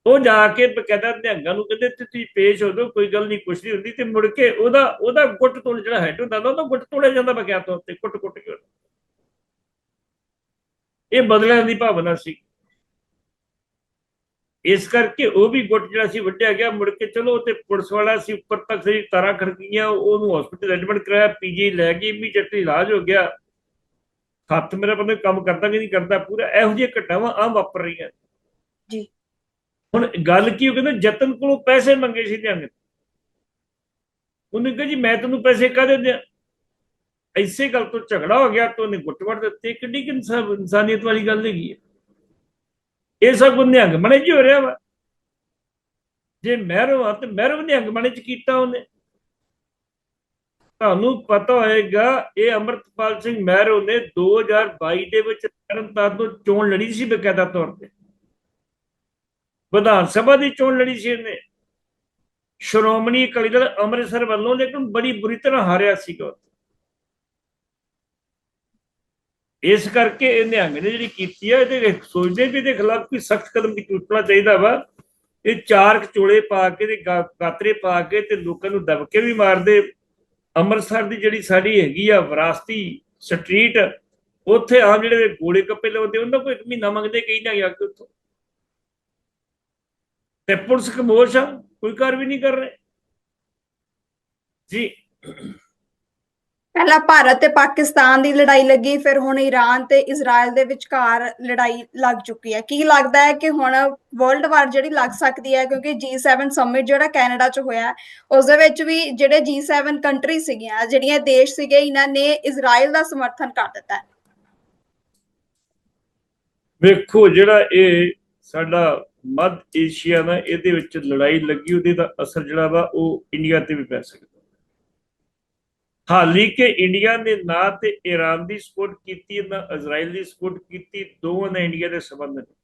ਉਹ ਜਾ ਕੇ ਬਕਾਇਦਾ ਨਿਹੰਗਾਂ ਨੂੰ ਕਹਿੰਦੇ, ਤੇ ਤੁਸੀਂ ਪੇਸ਼ ਹੋ ਜਾਓ, ਕੋਈ ਗੱਲ ਨਹੀਂ, ਕੁਛ ਨਹੀਂ ਹੁੰਦੀ। ਤੇ ਮੁੜ ਕੇ ਉਹਦਾ ਉਹਦਾ ਗੁੱਟ ਤੋੜ ਜਿਹੜਾ ਹੈਡ ਹੁੰਦਾ ਨਾ, ਉਹਦਾ ਗੁੱਟ ਤੋੜਿਆ ਜਾਂਦਾ ਬਕਾਇਦਾ ਤੌਰ ਤੇ ਕੁੱਟ ਕੁੱਟ ਕੇ। ਇਹ ਬਦਲਿਆਂ ਦੀ ਭਾਵਨਾ ਸੀ। ਇਸ ਕਰਕੇ ਉਹ ਵੀ ਗੁੱਟ ਜਿਹੜਾ ਸੀ ਵੱਢਿਆ ਗਿਆ ਮੁੜ ਕੇ ਚਲੋ ਤੇ ਪੁਲਿਸ ਵਾਲਾ ਸੀ ਉੱਪਰ ਤੱਕ ਸਹੀ ਤਾਰਾਂ ਖੜਕੀਆਂ ਉਹਨੂੰ ਹਸਪੀਟਲ ਐਡਮਿਟ ਕਰਾਇਆ ਪੀਜੀ ਲੈ ਗਈ ਇਮੀਡੀਏਟਲੀ ਇਲਾਜ ਹੋ ਗਿਆ। ਹੱਥ ਮੇਰਾ ਪਤਾ ਕੰਮ ਕਰਦਾ ਕਿ ਨਹੀਂ ਕਰਦਾ ਪੂਰਾ ਇਹੋ ਜਿਹੀਆਂ ਘਟਨਾਵਾਂ ਆਮ ਵਾਪਰ ਰਹੀਆਂ। ਜੀ। ਹੁਣ ਗੱਲ ਕੀ ਉਹ ਕਹਿੰਦਾ ਜਤਨ ਕੋਲੋਂ ਪੈਸੇ ਮੰਗੇ ਸੀ ਨਿਹੰਗ ਨੇ। ਉਹਨੇ ਕਿਹਾ ਜੀ ਮੈਂ ਤੈਨੂੰ ਪੈਸੇ ਕਾਹਦੇ ਦਿਆਂ ਐਸੇ ਗੱਲ ਤੋਂ ਝਗੜਾ ਹੋ ਗਿਆ ਤਾਂ ਉਹਨੇ ਗੁੱਟ ਵੜ ਦਿੱਤੇ। ਕਿੱਡੀ ਕਿ ਇਨਸਾਨੀਅਤ ਵਾਲੀ ਗੱਲ ਹੈਗੀ ਹੈ ਇਹ ਸਭ ਨਿਹੰਗ ਮਣੇ ਜੀ ਹੋ ਰਿਹਾ ਵਾ। ਜੇ ਮਹਿਰੋ ਆ ਤੇ ਮਹਿਰੋ ਨਿਹੰਗ ਮਣੇ ਚ ਕੀਤਾ ਉਹਨੇ। ਤੁਹਾਨੂੰ ਪਤਾ ਹੋਏਗਾ, ਇਹ ਅਮਰਤਪਾਲ ਸਿੰਘ ਮਹਿਰੋ ਨੇ 2022 ਦੇ ਵਿੱਚ ਤਰਨਤਾਰਨ ਤੋਂ ਚੋਣ ਲੜੀ ਸੀ ਬਕਾਇਦਾ ਤੌਰ ਤੇ। ਵਿਧਾਨ ਸਭਾ ਦੀ ਚੋਣ ਲੜੀ ਸੀ ਇਹਨੇ। ਸ਼੍ਰੋਮਣੀ ਅਕਾਲੀ ਦਲ ਅੰਮ੍ਰਿਤਸਰ ਵੱਲੋਂ ਲੇਕਿਨ ਬੜੀ ਬੁਰੀ ਤਰ੍ਹਾਂ ਹਾਰਿਆ ਸੀਗਾ ਉੱਥੇ। ਇਸ ਕਰਕੇ ਇਹ ਨਿਹੰਗ ਨੇ ਜਿਹੜੀ ਕੀਤੀ ਹੈ ਇਹਦੇ ਸੋਚਦੇ ਵੀ ਇਹਦੇ ਖਿਲਾਫ ਕੋਈ ਸਖਤ ਕਦਮ ਚੁੱਕਣਾ ਚਾਹੀਦਾ ਵਾ। ਇਹ ਚਾਰ ਕਚੋਲੇ ਪਾ ਕੇ ਤੇ ਗਾਤਰੇ ਪਾ ਕੇ ਤੇ ਲੋਕਾਂ ਨੂੰ ਦਬਕੇ ਵੀ ਮਾਰਦੇ। ਅੰਮ੍ਰਿਤਸਰ ਦੀ ਜਿਹੜੀ ਸਾਡੀ ਹੈਗੀ ਆ ਵਿਰਾਸਤੀ ਸਟਰੀਟ, ਉੱਥੇ ਆਮ ਜਿਹੜੇ ਗੋਲੇ ਕੱਪੇ ਲਾਉਂਦੇ, ਉਹਨਾਂ ਕੋਈ ਇੱਕ ਮਹੀਨਾ ਮੰਗਦੇ ਕਈ ਨਾ ਗਿਆ ਕਿ ਉੱਥੋਂ। ਤੇ ਪੁਲਿਸ ਖਮੋਸ਼ ਆ, ਕੋਈ ਕਾਰਵਾਈ ਨਹੀਂ ਕਰ ਰਹੇ। ਜੀ ਪਹਿਲਾਂ ਭਾਰਤ ਤੇ ਪਾਕਿਸਤਾਨ ਦੀ ਲੜਾਈ ਲੱਗੀ, ਫਿਰ ਹੁਣ ਈਰਾਨ ਤੇ ਇਜ਼ਰਾਈਲ ਦੇ ਵਿਚਕਾਰ ਲੜਾਈ ਲੱਗ ਚੁੱਕੀ ਹੈ। ਕੀ ਲੱਗਦਾ ਹੈ ਕਿ ਹੁਣ ਵਰਲਡ ਵਾਰ ਜਿਹੜੀ ਲੱਗ ਸਕਦੀ ਹੈ, ਕਿਉਂਕਿ G7 ਸਮਿਟ ਜਿਹੜਾ ਕੈਨੇਡਾ 'ਚ ਹੋਇਆ ਉਸ ਦੇ ਵਿੱਚ ਵੀ ਜਿਹੜੇ G7 ਕੰਟਰੀ ਸੀਗੀਆਂ, ਜਿਹੜੀਆਂ ਦੇਸ਼ ਸੀਗੇ, ਇਹਨਾਂ ਨੇ ਇਜ਼ਰਾਈਲ ਦਾ ਸਮਰਥਨ ਕਰ ਦਿੱਤਾ ਹੈ। ਵੇਖੋ ਜਿਹੜਾ ਇਹ ਸਾਡਾ ਮੱਧ ਏਸ਼ੀਆ ਦਾ ਇਹਦੇ ਵਿੱਚ ਲੜਾਈ ਲੱਗੀ, ਉਹਦੇ ਦਾ ਅਸਰ ਜਿਹੜਾ ਵਾ, ਉਹ ਇੰਡੀਆ ਤੇ ਵੀ ਪੈ ਸਕਦਾ। ਹਾਲੀ ਕਿ ਇੰਡੀਆ ਨੇ ਨਾ ਤੇ ਈਰਾਨ ਦੀ ਸਪੋਰਟ ਕੀਤੀ, ਨਾ ਇਜ਼ਰਾਈਲ ਦੀ ਸਪੋਰਟ ਕੀਤੀ, ਦੋਵਾਂ ਨੇ ਇੰਡੀਆ ਦੇ ਸੰਬੰਧ ਨੇ।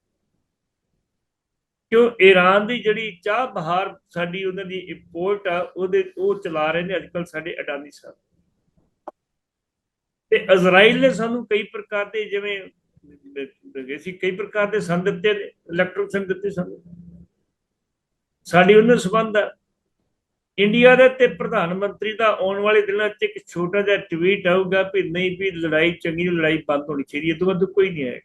ਕਿਉਂ? ਈਰਾਨ ਦੀ ਜਿਹੜੀ ਚਾਹ ਬਹਾਰ ਸਾਡੀ ਉਹਨਾਂ ਦੀ ਇੰਪੋਰਟ ਆ, ਉਹਦੇ, ਉਹ ਚਲਾ ਰਹੇ ਨੇ ਅੱਜਕੱਲ ਸਾਡੇ ਅਡਾਨੀ ਸਾਹਿਬ। ਤੇ ਇਜ਼ਰਾਈਲ ਨੇ ਸਾਨੂੰ ਕਈ ਪ੍ਰਕਾਰ ਦੇ ਜਿਵੇਂ ਅਸੀਂ ਕਈ ਪ੍ਰਕਾਰ ਦੇ ਸੰਦ ਦਿੱਤੇ ਨੇ ਦਿੱਤੇ ਸਾਨੂੰ। ਸਾਡੀ ਉਹਨਾਂ ਨਾਲ ਸੰਬੰਧ ਆ। ਇੰਡੀਆ ਦਾ ਤੇ ਪ੍ਰਧਾਨ ਮੰਤਰੀ ਦਾ ਆਉਣ ਵਾਲੇ ਦਿਨਾਂ 'ਚ ਇੱਕ ਛੋਟਾ ਜਿਹਾ ਟਵੀਟ ਆਊਗਾ ਵੀ ਨਹੀਂ ਵੀ ਲੜਾਈ ਚੰਗੀ ਲੜਾਈ ਬੰਦ ਹੋਣੀ ਚਾਹੀਦੀ, ਇਹ ਤੋਂ ਵੱਧ ਕੋਈ ਨਹੀਂ ਹੈ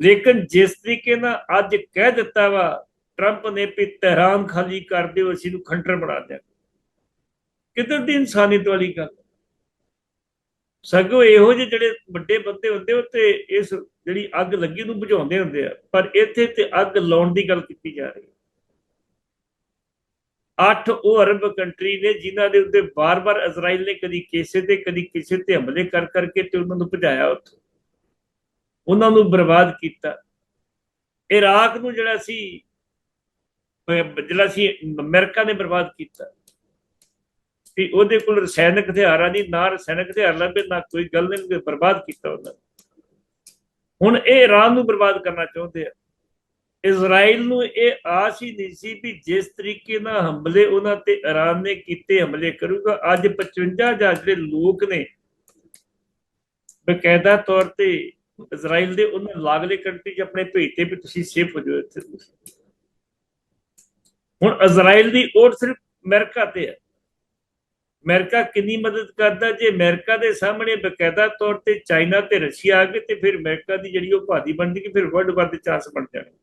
ਲੇਕਿਨ ਜਿਸ ਤਰੀਕੇ ਨਾਲ ਅੱਜ ਕਹਿ ਦਿੱਤਾ ਵਾ ਟਰੰਪ ਨੇ ਵੀ ਤਹਿਰਾਨ ਖਾਲੀ ਕਰ ਦਿਓ, ਅਸੀਂ ਨੂੰ ਖੰਡਰ ਬਣਾ ਦਿਆ ਕਿੱਧਰ ਦੀ ਇਨਸਾਨੀਅਤ ਵਾਲੀ ਗੱਲ? ਸਗੋਂ ਇਹੋ ਜਿਹੇ ਜਿਹੜੇ ਵੱਡੇ ਬੰਦੇ ਹੁੰਦੇ ਉਹ ਤੇ ਇਸ ਜਿਹੜੀ ਅੱਗ ਲੱਗੀ ਨੂੰ ਬੁਝਾਉਂਦੇ ਹੁੰਦੇ ਆ, ਪਰ ਇੱਥੇ ਤੇ ਅੱਗ ਲਾਉਣ ਦੀ ਗੱਲ ਕੀਤੀ ਜਾ ਰਹੀ ਹੈ। ਅੱਠ ਉਹ ਅਰਬ ਕੰਟਰੀ ਨੇ ਜਿਨ੍ਹਾਂ ਦੇ ਉੱਤੇ ਬਾਰ-ਬਾਰ ਇਜ਼ਰਾਈਲ ਨੇ ਕਦੀ ਕਿਸੇ ਤੇ, ਕਦੀ ਕਿਸੇ ਤੇ ਹਮਲੇ ਕਰ ਕਰਕੇ ਤੇ ਉਹਨਾਂ ਨੂੰ ਭਜਾਇਆ ਉੱਥੋਂ। ਉਹਨਾਂ ਨੂੰ ਬਰਬਾਦ ਕੀਤਾ। ਇਰਾਕ ਨੂੰ ਜਿਹੜਾ ਸੀ ਜਿਹੜਾ ਸੀ ਅਮਰੀਕਾ ਨੇ ਬਰਬਾਦ ਕੀਤਾ। ਵੀ ਉਹਦੇ ਕੋਲ ਰਸਾਇਣਕ ਹਥਿਆਰਾਂ ਦੀ ਨਾ ਰਸਾਇਣਕ ਹਥਿਆਰ ਲੱਭੇ, ਨਾ ਕੋਈ ਗੱਲ ਨਹੀਂ ਬਰਬਾਦ ਕੀਤਾ ਉਹਨਾਂ ਨੇ। ਹੁਣ ਇਹ ਇਰਾਨ ਨੂੰ ਬਰਬਾਦ ਕਰਨਾ ਚਾਹੁੰਦੇ ਆ। ਇਜ਼ਰਾਈਲ ਨੂੰ ਇਹ ਆਸ ਹੀ ਨਹੀਂ ਸੀ ਵੀ ਜਿਸ ਤਰੀਕੇ ਨਾਲ ਹਮਲੇ ਉਹਨਾਂ ਤੇ ਇਰਾਨ ਨੇ ਕੀਤੇ ਹਮਲੇ ਕਰੂਗਾ, ਅੱਜ 55 ਹਜ਼ਾਰ ਜਿਹੜੇ ਲੋਕ ਨੇ ਬਕਾਇਦਾ ਤੌਰ ਤੇ ਇਜ਼ਰਾਈਲ ਦੇ ਉਹਨਾਂ ਲਾਗਲੇ ਕੰਟਰੀ 'ਚ ਆਪਣੇ ਭੇਜਤੇ ਵੀ ਤੁਸੀਂ ਸੇਫ ਹੋ ਜਾਓ ਇੱਥੇ। ਹੁਣ ਇਜ਼ਰਾਈਲ ਦੀ ਔਰ ਸਿਰਫ ਅਮਰੀਕਾ ਤੇ ਹੈ। ਅਮਰੀਕਾ ਕਿੰਨੀ ਮਦਦ ਕਰਦਾ ਜੇ ਅਮਰੀਕਾ ਦੇ ਸਾਹਮਣੇ ਬਕਾਇਦਾ ਤੌਰ ਤੇ ਚਾਈਨਾ ਤੇ ਰਸ਼ੀਆ ਆ ਗਏ ਤੇ ਫਿਰ ਅਮਰੀਕਾ ਦੀ ਜਿਹੜੀ ਉਹ ਭਾਦੀ ਬਣਦੀ ਕਿ ਫਿਰ ਵਰਲਡ ਵਾਰ ਦੇ ਚਾਂਸ ਬਣ ਜਾਣਗੇ।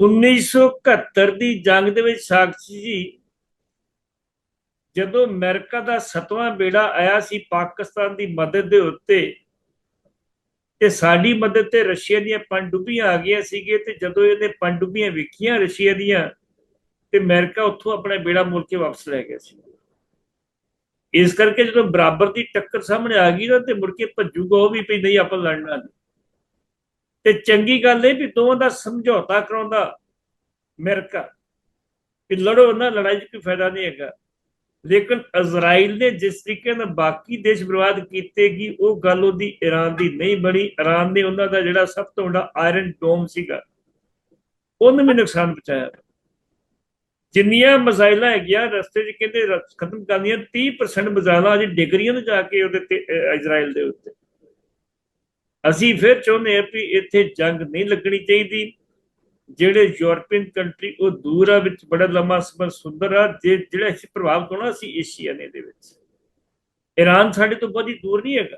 1971 ਦੀ ਜੰਗ ਦੇ ਵਿੱਚ ਸਾਕਸ਼ੀ ਜੀ, ਜਦੋਂ ਅਮਰੀਕਾ ਦਾ ਸਤਵਾਂ ਬੇੜਾ ਆਇਆ ਸੀ ਪਾਕਿਸਤਾਨ ਦੀ ਮਦਦ ਦੇ ਉੱਤੇ ਤੇ ਸਾਡੀ ਮਦਦ ਤੇ ਰਸ਼ੀਆ ਦੀਆਂ ਪਣਡੁੱਬੀਆਂ ਆ ਗਈਆਂ ਸੀਗੇ ਤੇ ਜਦੋਂ ਇਹਨੇ ਪਣਡੁੱਬੀਆਂ ਵੇਖੀਆਂ ਰਸ਼ੀਆ ਦੀਆਂ ਤੇ ਅਮਰੀਕਾ ਉੱਥੋਂ ਆਪਣਾ ਬੇੜਾ ਮੁੜ ਕੇ ਵਾਪਸ ਲੈ ਗਿਆ ਸੀ। ਇਸ ਕਰਕੇ ਜਦੋਂ ਬਰਾਬਰ ਦੀ ਟੱਕਰ ਸਾਹਮਣੇ ਆ ਗਈ ਨਾ ਤੇ ਮੁੜ ਕੇ ਭੱਜੂਗਾ ਉਹ ਵੀ ਵੀ ਨਹੀਂ ਆਪਾਂ ਲੜਨਾ ਨਹੀਂ ਤੇ ਚੰਗੀ ਗੱਲ ਇਹ ਵੀ ਦੋਵਾਂ ਦਾ ਸਮਝੌਤਾ ਕਰਾਉਂਦਾ ਅਮਰੀਕਾ ਵੀ ਲੜੋ ਨਾ, ਲੜਾਈ 'ਚ ਕੋਈ ਫਾਇਦਾ ਨਹੀਂ ਹੈਗਾ। ਲੇਕਿਨ ਇਜ਼ਰਾਈਲ ਨੇ ਜਿਸ ਤਰੀਕੇ ਨਾਲ ਬਾਕੀ ਦੇਸ਼ ਬਰਬਾਦ ਕੀਤੇਗੀ ਉਹ ਗੱਲ ਉਹਦੀ ਈਰਾਨ ਦੀ ਨਹੀਂ ਬਣੀ ਈਰਾਨ ਨੇ ਉਹਨਾਂ ਦਾ ਜਿਹੜਾ ਸਭ ਤੋਂ ਵੱਡਾ ਆਇਰਨ ਡੋਮ ਸੀਗਾ, ਉਹਨੂੰ ਵੀ ਨੁਕਸਾਨ ਪਹੁੰਚਾਇਆ। ਜਿੰਨੀਆਂ ਮਜ਼ਾਇਲਾਂ ਹੈਗੀਆਂ, ਰਸਤੇ 'ਚ ਕਹਿੰਦੇ ਖਤਮ ਕਰਨੀਆਂ 30% ਮਜ਼ਾਇਲਾਂ ਅਜੇ ਡਿਗਰੀਆਂ ਨੂੰ ਜਾ ਕੇ ਉਹਦੇ ਤੇ ਇਜ਼ਰਾਈਲ ਦੇ ਉੱਤੇ। ਅਸੀਂ ਫਿਰ ਚਾਹੁੰਦੇ ਹਾਂ ਵੀ ਇੱਥੇ ਜੰਗ ਨਹੀਂ ਲੱਗਣੀ ਚਾਹੀਦੀ। ਜਿਹੜੇ ਯੂਰਪੀਅਨ ਕੰਟਰੀ, ਉਹ ਦੂਰ ਆ, ਵਿੱਚ ਬੜਾ ਲੰਮਾ ਸਮਾਂ ਸੁੰਦਰ ਆ। ਜੇ ਜਿਹੜਾ ਇਸ ਪ੍ਰਭਾਵ ਕੋਣਾ ਸੀ ਏਸ਼ੀਆ ਨੇ ਦੇ ਵਿੱਚ। ਈਰਾਨ ਸਾਡੇ ਤੋਂ ਬਹੁਤ ਹੀ ਦੂਰ ਨਹੀਂ ਹੈਗਾ।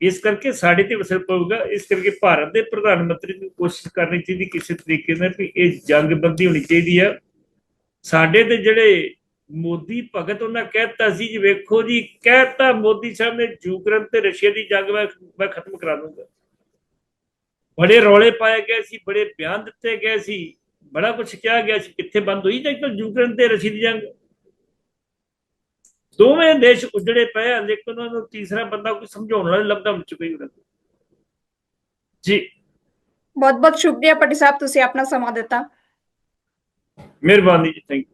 ਇਸ ਕਰਕੇ ਸਾਡੇ ਤੇ ਅਸਰ ਪਊਗਾ। ਇਸ ਕਰਕੇ ਭਾਰਤ ਦੇ ਪ੍ਰਧਾਨ ਮੰਤਰੀ ਨੂੰ ਕੋਸ਼ਿਸ਼ ਕਰਨੀ ਚਾਹੀਦੀ ਕਿਸੇ ਤਰੀਕੇ ਨਾਲ ਵੀ ਇਹ ਜੰਗ ਬੰਦੀ ਹੋਣੀ ਚਾਹੀਦੀ ਆ। ਸਾਡੇ ਤੇ ਜਿਹੜੇ ਮੋਦੀ ਭਗਤ ਉਹਨਾਂ ਕਹਿਤਾ ਸੀ ਜੀ ਵੇਖੋ ਜੀ ਕਹਿਤਾ ਮੋਦੀ ਸਾਹਿਬ ਨੇ ਯੂਕਰੇਨ ਤੇ ਰਸ਼ੀਆ ਦੀ ਜੰਗ ਮੈਂ ਖਤਮ ਕਰਾ ਦੂੰਗਾ। ਬੜੇ ਰੌਲੇ ਪਾਏ ਗਏ ਸੀ ਬੜੇ ਬਿਆਨ ਦਿੱਤੇ ਗਏ ਸੀ ਬੜਾ ਕੁਝ ਕਿਹਾ ਗਿਆ ਸੀ ਕਿੱਥੇ ਬੰਦ ਹੋਈ ਜਾਂ ਯੂਕਰੇਨ ਤੇ ਰਸ਼ੀਆ ਦੀ ਜੰਗ। ਦੋਵੇਂ ਦੇਸ਼ ਉਜੜੇ ਪਏ ਆ ਲੇਕਿਨ ਉਹਨਾਂ ਨੂੰ ਤੀਸਰਾ ਬੰਦਾ ਕੋਈ ਸਮਝਾਉਣ ਵਾਲਾ ਲੱਭਦਾ ਮੁੱਚ ਕੋਈ ਉਹਨਾਂ ਨੂੰ। ਜੀ। ਬਹੁਤ ਬਹੁਤ ਸ਼ੁਕਰੀਆ ਪਟੀ ਸਾਹਿਬ ਤੁਸੀਂ ਆਪਣਾ ਸਮਾਂ ਦਿੱਤਾ। ਮਿਹਰਬਾਨੀ ਜੀ ਥੈਂਕ